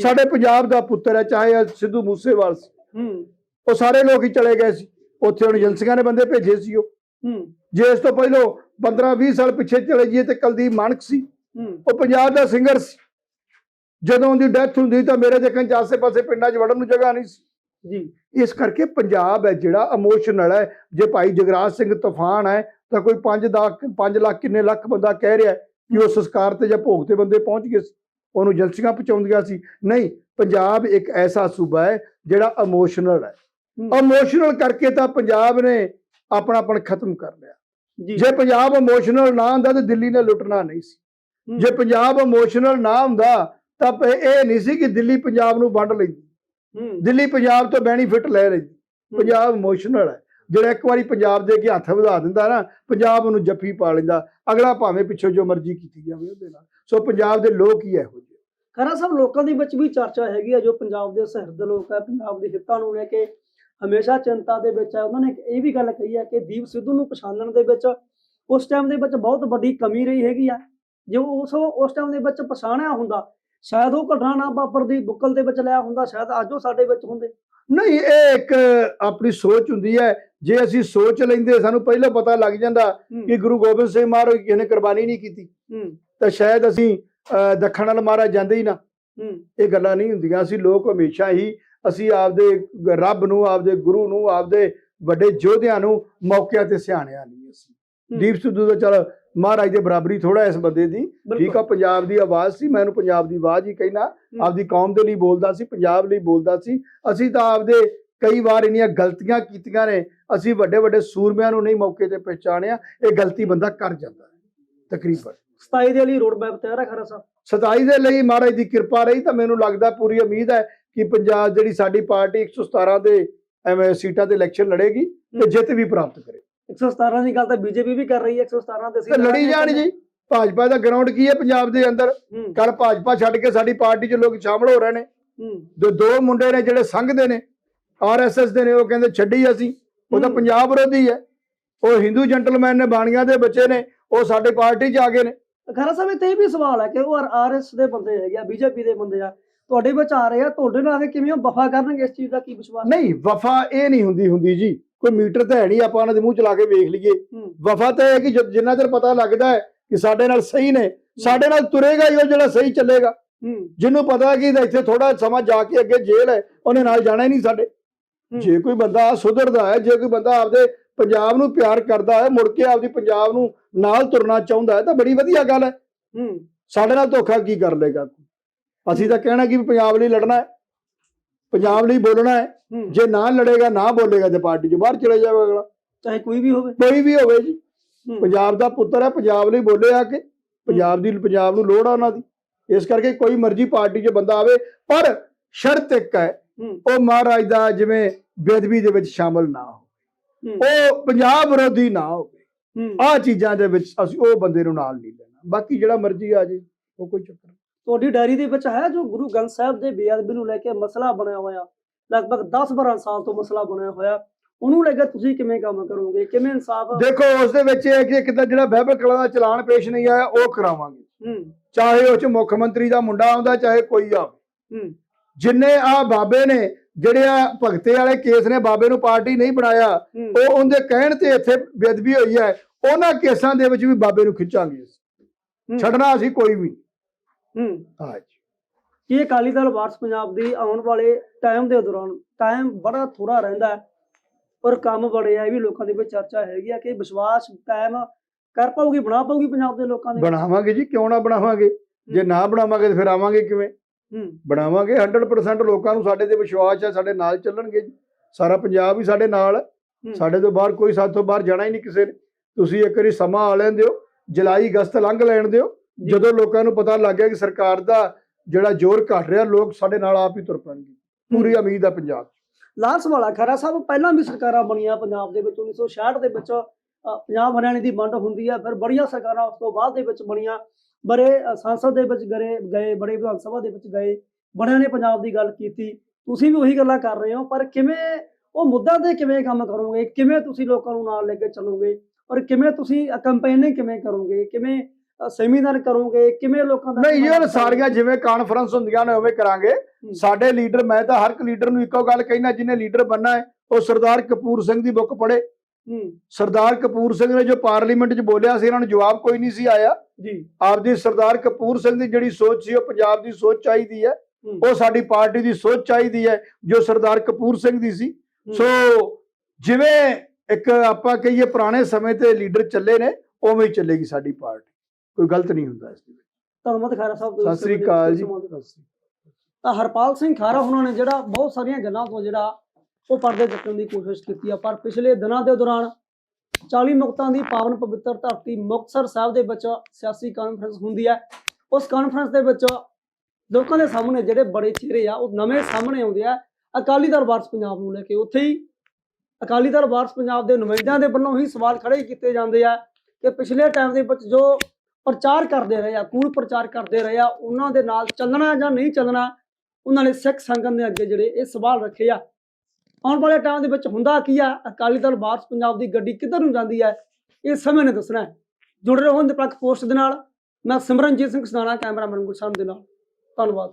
ਸਾਡੇ ਪੰਜਾਬ ਦਾ ਪੁੱਤਰ ਹੈ ਚਾਹੇ ਸਿੱਧੂ ਮੂਸੇਵਾਲ ਸੀ। ਉਹ ਸਾਰੇ ਲੋਕ ਹੀ ਚਲੇ ਗਏ ਸੀ। ਉੱਥੇ ਹੁਣ ਏਜੰਸੀਆਂ ਨੇ ਬੰਦੇ ਭੇਜੇ ਸੀ ਉਹ। ਜੇ ਇਸ ਤੋਂ ਪਹਿਲਾਂ 15 20 ਸਾਲ ਪਿੱਛੇ ਚਲੇ ਜਾਈਏ ਤੇ ਕੁਲਦੀਪ ਮਾਨਕ ਸੀ। ਉਹ ਪੰਜਾਬ ਦਾ ਸਿੰਗਰ ਸੀ। ਜਦੋਂ ਉਹਦੀ ਡੈਥ ਹੁੰਦੀ ਤਾਂ ਮੇਰੇ ਦੇਖਣ ਚ ਆਸੇ-ਪਾਸੇ ਪਿੰਡਾਂ 'ਚ ਵੜਨ ਨੂੰ ਜਗ੍ਹਾ ਨਹੀਂ ਸੀ। ਜੀ। ਇਸ ਕਰਕੇ ਪੰਜਾਬ ਹੈ ਜਿਹੜਾ ਇਮੋਸ਼ਨਲ ਹੈ ਜੇ ਭਾਈ ਜਗਰਾਜ ਸਿੰਘ ਤੂਫਾਨ ਹੈ ਤਾਂ ਕੋਈ 5 ਲੱਖ 5 ਲੱਖ ਕਿੰਨੇ ਲੱਖ ਬੰਦਾ ਕਹਿ ਰਿਹਾ ਕਿ ਉਹ ਸੰਸਕਾਰ ਤੇ ਜਾਂ ਭੋਗ ਤੇ ਬੰਦੇ ਪਹੁੰਚ ਗਏ ਸੀ ਉਹਨੂੰ ਏਜੰਸੀਆਂ ਪਹੁੰਚਾਉਂਦੀਆਂ ਸੀ। ਨਹੀਂ ਪੰਜਾਬ ਇੱਕ ਐਸਾ ਸੂਬਾ ਹੈ ਜਿਹੜਾ ਇਮੋਸ਼ਨਲ ਹੈ। ਇਮੋਸ਼ਨਲ ਕਰਕੇ ਤਾਂ ਪੰਜਾਬ ਨੇ ਆਪਣਾਪਣ ਖਤਮ ਕਰ ਲਿਆ। ਜੀ। ਪੰਜਾਬ ਇਮੋਸ਼ਨਲ ਨਾ ਹੁੰਦਾ ਤਾਂ ਦਿੱਲੀ ਨੇ ਲੁੱਟਣਾ ਨਹੀਂ ਸੀ। ਜੇ ਪੰਜਾਬ ਇਮੋਸ਼ਨਲ ਨਾ ਹੁੰਦਾ ਤਾਂ ਇਹ ਨਹੀਂ ਸੀ ਕਿ ਦਿੱਲੀ ਪੰਜਾਬ ਨੂੰ ਵੰਡ ਲੈਂਦੀ। ਦਿੱਲੀ ਪੰਜਾਬ ਤੋਂ ਬੈਨੀਫਿਟ ਲੈ ਲੈਂਦੀ ਪੰਜਾਬ ਇਮੋਸ਼ਨਲ ਹੈ। ਜਿਹੜਾ ਇੱਕ ਵਾਰੀ ਪੰਜਾਬ ਦੇ ਕੇ ਹੱਥ ਵਧਾ ਦਿੰਦਾ ਨਾ ਪੰਜਾਬ ਨੂੰ ਜੱਫੀ ਪਾ ਲੈਂਦਾ। ਅਗਲਾ ਭਾਵੇਂ ਪਿੱਛੋਂ ਜੋ ਮਰਜ਼ੀ ਕੀਤੀ ਜਾਵੇ ਉਹਦੇ ਨਾਲ। ਸੋ ਪੰਜਾਬ ਦੇ ਲੋਕ ਹੀ ਇਹੋ ਜਿਹੇ। ਖਰਾ ਸਾਹਿਬ ਲੋਕਾਂ ਦੇ ਵਿੱਚ ਵੀ ਚਰਚਾ ਹੈਗੀ ਆ ਜੋ ਪੰਜਾਬ ਦੇ ਸਹਿਰਦ ਲੋਕ ਹੈ ਪੰਜਾਬ ਦੇ ਹਿੱਤਾਂ ਨੂੰ ਲੈ ਕੇ ਹਮੇਸ਼ਾ ਚਿੰਤਾ ਦੇ ਵਿੱਚ ਹੈ ਉਹਨਾਂ ਨੇ ਇਹ ਵੀ ਗੱਲ ਕਹੀ ਹੈ ਕਿ ਦੀਪ ਸਿੱਧੂ ਨੂੰ ਪਛਾਣਨ ਦੇ ਵਿੱਚ ਉਸ ਟਾਈਮ ਦੇ ਵਿੱਚ ਬਹੁਤ ਵੱਡੀ ਕਮੀ ਰਹੀ ਹੈਗੀ ਆ। ਜੇ ਉਸ ਉਸ ਟਾਈਮ ਦੇ ਵਿੱਚ ਪਛਾਣਿਆ ਹੁੰਦਾ ਸ਼ਾਇਦ ਉਹ ਘਟਨਾ ਨਾ ਵਾਪਰਦੀ ਬੁੱਕਲ ਦੇ ਵਿੱਚ ਲਿਆ ਹੁੰਦਾ ਸ਼ਾਇਦ ਅੱਜ ਉਹ ਸਾਡੇ ਵਿੱਚ ਹੁੰਦੇ। ਨਹੀਂ ਇਹ ਇੱਕ ਆਪਣੀ ਸੋਚ ਹੁੰਦੀ ਹੈ। ਜੇ ਅਸੀਂ ਸੋਚ ਲੈਂਦੇ ਸਾਨੂੰ ਪਹਿਲਾਂ ਪਤਾ ਲੱਗ ਜਾਂਦਾ ਕਿ ਗੁਰੂ ਗੋਬਿੰਦ ਸਿੰਘ ਮਹਾਰਾਜ ਕਿਸੇ ਨੇ ਕੁਰਬਾਨੀ ਨਹੀਂ ਕੀਤੀ। ਤਾਂ ਸ਼ਾਇਦ ਅਸੀਂ ਦੱਖਣ ਵੱਲ ਮਹਾਰਾਜ ਜਾਂਦੇ ਹੀ ਨਾ। ਇਹ ਗੱਲਾਂ ਨਹੀਂ ਹੁੰਦੀਆਂ। ਅਸੀਂ ਲੋਕ ਹਮੇਸ਼ਾ ਹੀ ਅਸੀਂ ਆਪਦੇ ਰੱਬ ਨੂੰ ਆਪਦੇ ਗੁਰੂ ਨੂੰ ਆਪਦੇ ਵੱਡੇ ਯੋਧਿਆਂ ਨੂੰ ਮੌਕਿਆਂ ਤੇ ਸਿਆਣਿਆ ਨਹੀਂ ਅਸੀਂ। ਦੀਪ ਸਿੱਧੂ ਦਾ ਚਲ ਮਹਾਰਾਜ ਦੇ ਬਰਾਬਰੀ ਥੋੜਾ ਇਸ ਬੰਦੇ ਦੀ। ਠੀਕ ਆ ਪੰਜਾਬ ਦੀ ਆਵਾਜ਼ ਸੀ ਮੈਨੂੰ ਪੰਜਾਬ ਦੀ ਆਵਾਜ਼ ਹੀ ਕਹਿਣਾ ਆਪਦੀ ਕੌਮ ਦੇ ਲਈ ਬੋਲਦਾ ਸੀ ਪੰਜਾਬ ਲਈ ਬੋਲਦਾ ਸੀ। ਅਸੀਂ ਤਾਂ ਆਪਦੇ ਕਈ ਵਾਰ ਇੰਨੀਆਂ ਗਲਤੀਆਂ ਕੀਤੀਆਂ ਨੇ ਅਸੀਂ ਵੱਡੇ ਵੱਡੇ ਸੂਰਮਿਆਂ ਨੂੰ ਨਹੀਂ ਮੌਕੇ ਤੇ ਪਛਾਣਿਆ ਇਹ ਗਲਤੀ ਬੰਦਾ ਕਰ ਜਾਂਦਾ ਹੈ ਤਕਰੀਬਨ। 27 ਦੇ ਲਈ ਰੋਡ ਮੈਪ ਤਿਆਰ ਹੈ ਖਰਾ ਸਾਹਿਬ? ਸਤਾਈ ਦੇ ਲਈ ਮਹਾਰਾਜ ਦੀ ਕਿਰਪਾ ਰਹੀ ਤਾਂ ਮੈਨੂੰ ਲੱਗਦਾ ਪੂਰੀ ਉਮੀਦ ਹੈ ਕਿ ਪੰਜਾਬ ਜਿਹੜੀ ਸਾਡੀ ਪਾਰਟੀ 117 ਦੇ ਐਵੇਂ ਸੀਟਾਂ ਤੇ ਇਲੈਕਸ਼ਨ ਲੜੇਗੀ ਤੇ ਜਿੱਤ ਵੀ ਪ੍ਰਾਪਤ ਕਰੇ। 117 ਦੀ ਗੱਲ ਤਾਂ ਬੀਜੇਪੀ ਵੀ ਕਰ ਰਹੀ ਹੈ 117 ਤੇ ਅਸੀਂ ਤੇ ਲੜੀ ਜਾਣ ਜੀ? ਭਾਜਪਾ ਦਾ ਗਰਾਊਂਡ ਕੀ ਹੈ ਪੰਜਾਬ ਦੇ ਅੰਦਰ? ਕੱਲ ਭਾਜਪਾ ਛੱਡ ਕੇ ਸਾਡੀ ਪਾਰਟੀ 'ਚ ਲੋਕ ਸ਼ਾਮਲ ਹੋ ਰਹੇ ਨੇ। ਜੋ ਦੋ ਮੁੰਡੇ ਨੇ ਜਿਹੜੇ ਸੰਘਦੇ ਨੇ ਆਰਐਸਐਸ ਦੇ ਨੇ ਉਹ ਕਹਿੰਦੇ ਛੱਡੀ ਅਸੀਂ। ਉਹ ਤਾਂ। ਪੰਜਾਬ ਵਿਰੋਧੀ ਹੈ। ਉਹ ਹਿੰਦੂ ਜੈਂਟਲਮੈਨ ਨੇ ਬਾਣੀਆਂ ਦੇ ਬੱਚੇ ਨੇ ਉਹ ਸਾਡੇ ਪਾਰਟੀ 'ਚ ਆ ਗਏ ਨੇ। ਖਰਾ ਸਾਹਿਬ ਤੇ ਇਹ ਵੀ ਸਵਾਲ ਹੈ ਕਿ ਉਹ ਆਰਐਸ ਦੇ ਬੰਦੇ ਹੈਗੇ ਆ ਬੀਜੇਪੀ ਦੇ ਬੰਦੇ ਆ ਤੁਹਾਡੇ ਵਿੱਚ ਆ ਰਹੇ ਆ ਤੁਹਾਡੇ ਨਾਲ ਕਿਵੇਂ ਉਹ ਵਫਾ ਕਰਨਗੇ ਇਸ ਚੀਜ਼ ਦਾ ਕੀ ਵਿਸ਼ਵਾਸ? ਨਹੀਂ ਵਫਾ ਇਹ ਨਹੀਂ ਹੁੰਦੀ ਹੁੰਦੀ ਜੀ। ਕੋਈ ਮੀਟਰ ਤਾਂ ਹੈ ਨਹੀਂ ਆਪਾਂ ਉਹਨਾਂ ਦੇ ਮੂੰਹ ਚਲਾ ਕੇ ਵੇਖ ਲਈਏ। ਵਫਾ ਤਾਂ ਇਹ ਹੈ ਕਿ ਜਿੰਨਾ ਚਿਰ ਪਤਾ ਲੱਗਦਾ ਹੈ ਕਿ ਸਾਡੇ ਨਾਲ ਸਹੀ ਨੇ ਸਾਡੇ ਨਾਲ ਤੁਰੇਗਾ ਹੀ ਉਹ ਜਿਹੜਾ ਸਹੀ ਚੱਲੇਗਾ। ਜਿਹਨੂੰ ਪਤਾ ਕਿ ਇੱਥੇ ਥੋੜਾ ਸਮਾਂ ਜਾ ਕੇ ਅੱਗੇ ਜੇਲ੍ਹ ਹੈ ਉਹਨੇ ਨਾਲ ਜਾਣਾ ਹੀ ਨਹੀਂ ਸਾਡੇ। ਜੇ ਕੋਈ ਬੰਦਾ ਸੁਧਰਦਾ ਹੈ ਜੇ ਕੋਈ ਬੰਦਾ ਆਪਦੇ ਪੰਜਾਬ ਨੂੰ ਪਿਆਰ ਕਰਦਾ ਹੈ ਮੁੜ ਕੇ ਆਪਦੀ ਪੰਜਾਬ ਨੂੰ ਨਾਲ ਤੁਰਨਾ ਚਾਹੁੰਦਾ ਹੈ ਤਾਂ ਬੜੀ ਵਧੀਆ ਗੱਲ ਹੈ। ਸਾਡੇ ਨਾਲ ਧੋਖਾ ਕੀ ਕਰ ਲੇਗਾ ਅਸੀਂ ਤਾਂ ਕਹਿਣਾ ਕਿ ਪੰਜਾਬ ਲਈ ਲੜਨਾ ਹੈ। ਪੰਜਾਬ ਲਈ ਬੋਲਣਾ ਹੈ। ਜੇ ਨਾ ਲੜੇਗਾ ਨਾ ਬੋਲੇਗਾ ਤੇ ਪਾਰਟੀ 'ਚ ਬਾਹਰ ਚਲੇ ਜਾਵੇਗਾ ਅਗਲਾ। ਚਾਹੇ ਕੋਈ ਵੀ ਹੋਵੇ। ਕੋਈ ਵੀ ਹੋਵੇ ਜੀ। ਪੰਜਾਬ ਦਾ ਪੁੱਤਰ ਹੈ ਪੰਜਾਬ ਲਈ ਬੋਲੇ ਆ ਕੇ। ਪੰਜਾਬ ਦੀ ਪੰਜਾਬ ਨੂੰ ਲੋੜ ਆ ਉਹਨਾਂ ਦੀ। ਇਸ ਕਰਕੇ ਕੋਈ ਮਰਜ਼ੀ ਪਾਰਟੀ 'ਚ ਬੰਦਾ ਆਵੇ ਪਰ ਸ਼ਰਤ ਇੱਕ ਹੈ। ਉਹ ਮਹਾਰਾਜ ਦਾ ਜਿਵੇਂ ਬੇਦਬੀ ਦੇ ਵਿੱਚ ਸ਼ਾਮਲ ਨਾ ਹੋ ਹੂੰ। ਉਹ ਪੰਜਾਬ ਵਿਰੋਧੀ ਨਾ ਹੋਵੇ। ਆਹ ਚੀਜ਼ਾਂ ਦੇ ਵਿੱਚ ਅਸੀਂ ਉਹ ਬੰਦੇ ਨੂੰ ਨਾਲ ਨਹੀਂ ਲੈਣਾ। ਬਾਕੀ ਜਿਹੜਾ ਮਰਜ਼ੀ ਆ ਜੇ ਉਹ ਕੋਈ ਚੱਕਰ ਨਹੀਂ। ਤੁਹਾਡੀ ਡਾਇਰੀ ਦੇ ਵਿੱਚ ਹੈ ਜੋ ਗੁਰੂ ਗ੍ਰੰਥ ਸਾਹਿਬ ਦੇ ਬੇਅਦਬੀ ਨੂੰ ਲੈ ਕੇ ਮਸਲਾ ਬਣਿਆ ਹੋਇਆ? ਲਗਭਗ 10-12 ਸਾਲ ਤੋਂ ਮਸਲਾ ਬਣਿਆ ਹੋਇਆ। ਉਹਨੂੰ ਲੈ ਕੇ ਤੁਸੀਂ ਕਿਵੇਂ ਕੰਮ ਕਰੋਗੇ? ਕਿਵੇਂ ਇਨਸਾਫ ਦੇਖੋ ਉਸ ਦੇ ਵਿੱਚ ਇਹ ਹੈ ਕਿ ਤਾਂ ਜਿਹੜਾ ਬਾਈਬਲ ਕਲਾ ਦਾ ਚਲਾਨ ਪੇਸ਼ ਨਹੀਂ ਆਇਆ ਉਹ ਕਰਾਵਾਂਗੇ। ਹੂੰ। ਚਾਹੇ ਉਹ ਚ ਮੁੱਖ ਮੰਤਰੀ ਦਾ ਮੁੰਡਾ ਆਉਂਦਾ ਚਾਹੇ ਕੋਈ ਆਵੇ। ਹੂੰ। ਜਿੰਨੇ ਆ ਬਾਬੇ ਨੇ ਜਿਹੜੇ ਆ ਭਗਤੇ ਵਾਲੇ ਕੇਸ ਨੇ ਬਾਬੇ ਨੂੰ ਪਾਰਟੀ ਨਹੀਂ ਬਣਾਇਆ ਉਹ ਉਹਦੇ ਕਹਿਣ ਤੇ ਇੱਥੇ ਬੇਅਦਬੀ ਹੋਈ ਹੈ। ਉਹਨਾਂ ਕੇਸਾਂ ਦੇ ਵਿੱਚ ਵੀ ਬਾਬੇ ਨੂੰ ਖਿੱਚਾਂਗੇ। ਛੱਡਣਾ ਅਸੀਂ ਕੋਈ ਵੀ ਹੂੰ। ਹਾਂਜੀ। ਕੀ ਅਕਾਲੀ ਦਲ ਵਾਰਸ ਪੰਜਾਬ ਦੀ ਆਉਣ ਵਾਲੇ ਟਾਈਮ ਦੇ ਦੌਰਾਨ ਟਾਈਮ ਬੜਾ ਥੋੜਾ ਰਹਿੰਦਾ ਔਰ ਕੰਮ ਬੜੇ ਆ ਇਹ ਵੀ ਲੋਕਾਂ ਦੇ ਵਿੱਚ ਚਰਚਾ ਹੈਗੀ ਆ ਕਿ ਵਿਸ਼ਵਾਸ ਕਾਇਮ ਕਰ ਪਾਊਗੀ ਬਣਾ ਪਾਊਗੀ ਪੰਜਾਬ ਦੇ ਲੋਕਾਂ ਦੇ? ਬਣਾਵਾਂਗੇ ਜੀ ਕਿਉਂ ਨਾ ਬਣਾਵਾਂਗੇ? ਜੇ ਨਾ ਬਣਾਵਾਂਗੇ ਤਾਂ ਫਿਰ ਆਵਾਂਗੇ ਕਿਵੇਂ? ਹੂੰ। ਬਣਾਵਾਂਗੇ 100% ਲੋਕਾਂ ਨੂੰ ਸਾਡੇ ਤੇ ਵਿਸ਼ਵਾਸ ਹੈ ਸਾਡੇ ਨਾਲ ਚੱਲਣਗੇ ਜੀ। ਸਾਰਾ ਪੰਜਾਬ ਹੀ ਸਾਡੇ ਨਾਲ। ਸਾਡੇ ਤੋਂ ਬਾਹਰ ਕੋਈ ਸਾਥੋਂ ਬਾਹਰ ਜਾਣਾ ਹੀ ਨਹੀਂ ਕਿਸੇ ਨੇ। ਤੁਸੀਂ ਇੱਕ ਵਾਰੀ ਸਮਾਂ ਆ ਲੈਣ ਦਿਓ ਜੁਲਾਈ ਅਗਸਤ ਲੰਘ ਲੈਣ ਦਿਓ। ਜਦੋਂ ਲੋਕਾਂ ਨੂੰ ਪਤਾ ਲੱਗ ਗਿਆ ਕਿ ਸਰਕਾਰ ਦਾ ਜਿਹੜਾ ਜ਼ੋਰ ਘਟ ਰਿਹਾ ਲੋਕ ਸਾਡੇ ਨਾਲ ਆਪ ਹੀ ਤੁਰ ਪੈਣਗੇ। ਪੂਰੀ ਉਮੀਦ ਹੈ ਪੰਜਾਬ 'ਚ। ਲਾਸ ਵਾਲਾ ਖਰਾ ਸਾਹਿਬ ਪਹਿਲਾਂ ਵੀ ਸਰਕਾਰਾਂ ਬਣੀਆਂ ਪੰਜਾਬ ਦੇ ਵਿੱਚ 1966 ਦੇ ਵਿੱਚ ਪੰਜਾਬ ਹਰਿਆਣੇ ਦੀ ਵੰਡ ਹੁੰਦੀ ਹੈ ਫਿਰ ਬੜੀਆਂ ਸਰਕਾਰਾਂ ਉਸ ਤੋਂ ਬਾਅਦ ਦੇ ਵਿੱਚ ਬਣੀਆਂ। ਬੜੇ ਸੰਸਦ ਦੇ ਵਿੱਚ ਗਏ ਗਏ ਬੜੇ ਵਿਧਾਨ ਸਭਾ ਦੇ ਵਿੱਚ ਗਏ ਬੜਿਆਂ ਨੇ ਪੰਜਾਬ ਦੀ ਗੱਲ ਕੀਤੀ। ਤੁਸੀਂ ਵੀ ਉਹੀ ਗੱਲਾਂ ਕਰ ਰਹੇ ਹੋ ਪਰ ਕਿਵੇਂ ਉਹ ਮੁੱਦਾ ਤੇ ਕਿਵੇਂ ਕੰਮ ਕਰੋਗੇ? ਕਿਵੇਂ ਤੁਸੀਂ ਲੋਕਾਂ ਨੂੰ ਨਾਲ ਲੈ ਕੇ ਚੱਲੋਗੇ? ਔਰ ਕਿਵੇਂ ਤੁਸੀਂ ਕੰਪੇਨਿੰਗ ਕਿਵੇਂ ਕਰੋਗੇ? ਕਿਵੇਂ ਸੈਮੀਨਾਰ ਕਰੋਗੇ ਕਿਵੇਂ ਲੋਕਾਂ ਦਾ ਨਹੀਂ ਇਹ ਸਾਰੀਆਂ ਜਿਵੇਂ ਕਾਨਫਰੰਸ ਹੁੰਦੀਆਂ ਨੇ ਉਵੇਂ ਕਰਾਂਗੇ। ਸਾਡੇ ਲੀਡਰ ਮੈਂ ਤਾਂ ਹਰ ਇੱਕ ਲੀਡਰ ਨੂੰ ਇੱਕੋ ਗੱਲ ਕਹਿਣਾ ਜਿਹਨੇ ਲੀਡਰ ਬੰਨਾ ਹੈ ਉਹ ਸਰਦਾਰ ਕਪੂਰ ਸਿੰਘ ਦੀ ਬੁੱਕ ਪੜ੍ਹੇ। ਹੂੰ। ਸਰਦਾਰ ਕਪੂਰ ਸਿੰਘ ਨੇ ਜੋ ਪਾਰਲੀਮੈਂਟ 'ਚ ਬੋਲਿਆ ਸੀ ਇਹਨਾਂ ਨੂੰ ਜਵਾਬ ਕੋਈ ਨਹੀਂ ਸੀ ਆਇਆ। ਜੀ। ਆਪਦੀ ਸਰਦਾਰ ਕਪੂਰ ਸਿੰਘ ਦੀ ਜਿਹੜੀ ਸੋਚ ਸੀ ਉਹ ਪੰਜਾਬ ਦੀ ਸੋਚ ਚਾਹੀਦੀ ਹੈ। ਉਹ ਸਾਡੀ ਪਾਰਟੀ ਦੀ ਸੋਚ ਚਾਹੀਦੀ ਹੈ ਜੋ ਸਰਦਾਰ ਕਪੂਰ ਸਿੰਘ ਦੀ ਸੀ। ਸੋ ਜਿਵੇਂ ਇੱਕ ਆਪਾਂ ਕਹੀਏ ਪੁਰਾਣੇ ਸਮੇਂ ਤੇ ਲੀਡਰ ਚੱਲੇ ਨੇ ਉਵੇਂ ਹੀ ਚੱਲੇਗੀ ਸਾਡੀ ਪਾਰਟੀ। ਕੋਈ ਗਲਤ ਨਹੀਂ ਹੁੰਦਾ ਇਸ ਦੇ ਵਿੱਚ। ਧੰਨਵਾਦ ਖਾਰਾ ਸਾਹਿਬ ਸਤਿ ਸ੍ਰੀ ਅਕਾਲ ਜੀ। ਤਾਂ ਹਰਪਾਲ ਸਿੰਘ ਖਾਰਾ ਉਹਨਾਂ ਨੇ ਜਿਹੜਾ ਬਹੁਤ ਸਾਰੀਆਂ ਗੱਲਾਂ ਤੋਂ ਜਿਹੜਾ ਉਹ ਪਰਦੇ ਚੱਕਣ ਦੀ ਕੋਸ਼ਿਸ਼ ਕੀਤੀ ਆ ਪਰ ਪਿਛਲੇ ਦਿਨਾਂ ਦੇ ਦੌਰਾਨ 40 ਮੁਕਤਾਂ ਦੀ ਪਾਵਨ ਪਵਿੱਤਰ ਧਰਤੀ ਮੁਕਤਸਰ ਸਾਹਿਬ ਦੇ ਵਿੱਚ ਸਿਆਸੀ ਕਾਨਫਰੰਸ ਹੁੰਦੀ ਹੈ ਉਸ ਕਾਨਫਰੰਸ ਦੇ ਵਿੱਚ ਲੋਕਾਂ ਦੇ ਸਾਹਮਣੇ ਜਿਹੜੇ ਬੜੇ ਚਿਹਰੇ ਆ ਉਹ ਨਵੇਂ ਸਾਹਮਣੇ ਆਉਂਦੇ ਆ। ਅਕਾਲੀ ਦਲ ਵਾਰਸ ਪੰਜਾਬ ਨੂੰ ਲੈ ਕੇ ਉੱਥੇ ਹੀ ਅਕਾਲੀ ਦਲ ਵਾਰਸ ਪੰਜਾਬ ਦੇ ਨੁਮਾਇੰਦਿਆਂ ਦੇ ਵੱਲੋਂ ਹੀ ਸਵਾਲ ਖੜੇ ਕੀਤੇ ਜਾਂਦੇ ਆ ਕਿ ਪਿਛਲੇ ਟਾਈਮ ਦੇ ਵਿੱਚ ਜੋ ਪ੍ਰਚਾਰ ਕਰਦੇ ਰਹੇ ਆ, ਕੂੜ ਪ੍ਰਚਾਰ ਕਰਦੇ ਰਹੇ ਆ, ਉਹਨਾਂ ਦੇ ਨਾਲ ਚੱਲਣਾ ਜਾਂ ਨਹੀਂ ਚੱਲਣਾ, ਉਹਨਾਂ ਨੇ ਸਿੱਖ ਸੰਗਤ ਦੇ ਅੱਗੇ ਜਿਹੜੇ ਇਹ ਸਵਾਲ ਰੱਖੇ ਆ। ਆਉਣ ਵਾਲੇ ਟਾਈਮ ਦੇ ਵਿੱਚ ਹੁੰਦਾ ਕੀ ਆ? ਅਕਾਲੀ ਦਲ ਵਾਰਸ ਪੰਜਾਬ ਦੀ ਗੱਡੀ ਕਿੱਧਰ ਨੂੰ ਜਾਂਦੀ ਹੈ ਇਹ ਸਮੇਂ ਨੇ ਦੱਸਣਾ। ਹੈ। ਜੁੜ ਰਹੇ ਨਿਰਪੱਖ ਪੋਸਟ ਦੇ ਨਾਲ। ਮੈਂ ਸਿਮਰਨਜੀਤ ਸਿੰਘ ਸਦਾਨਾ ਕੈਮਰਾਮੈਨ ਗੁਰਸ਼ਨ ਦੇ ਨਾਲ। ਧੰਨਵਾਦ।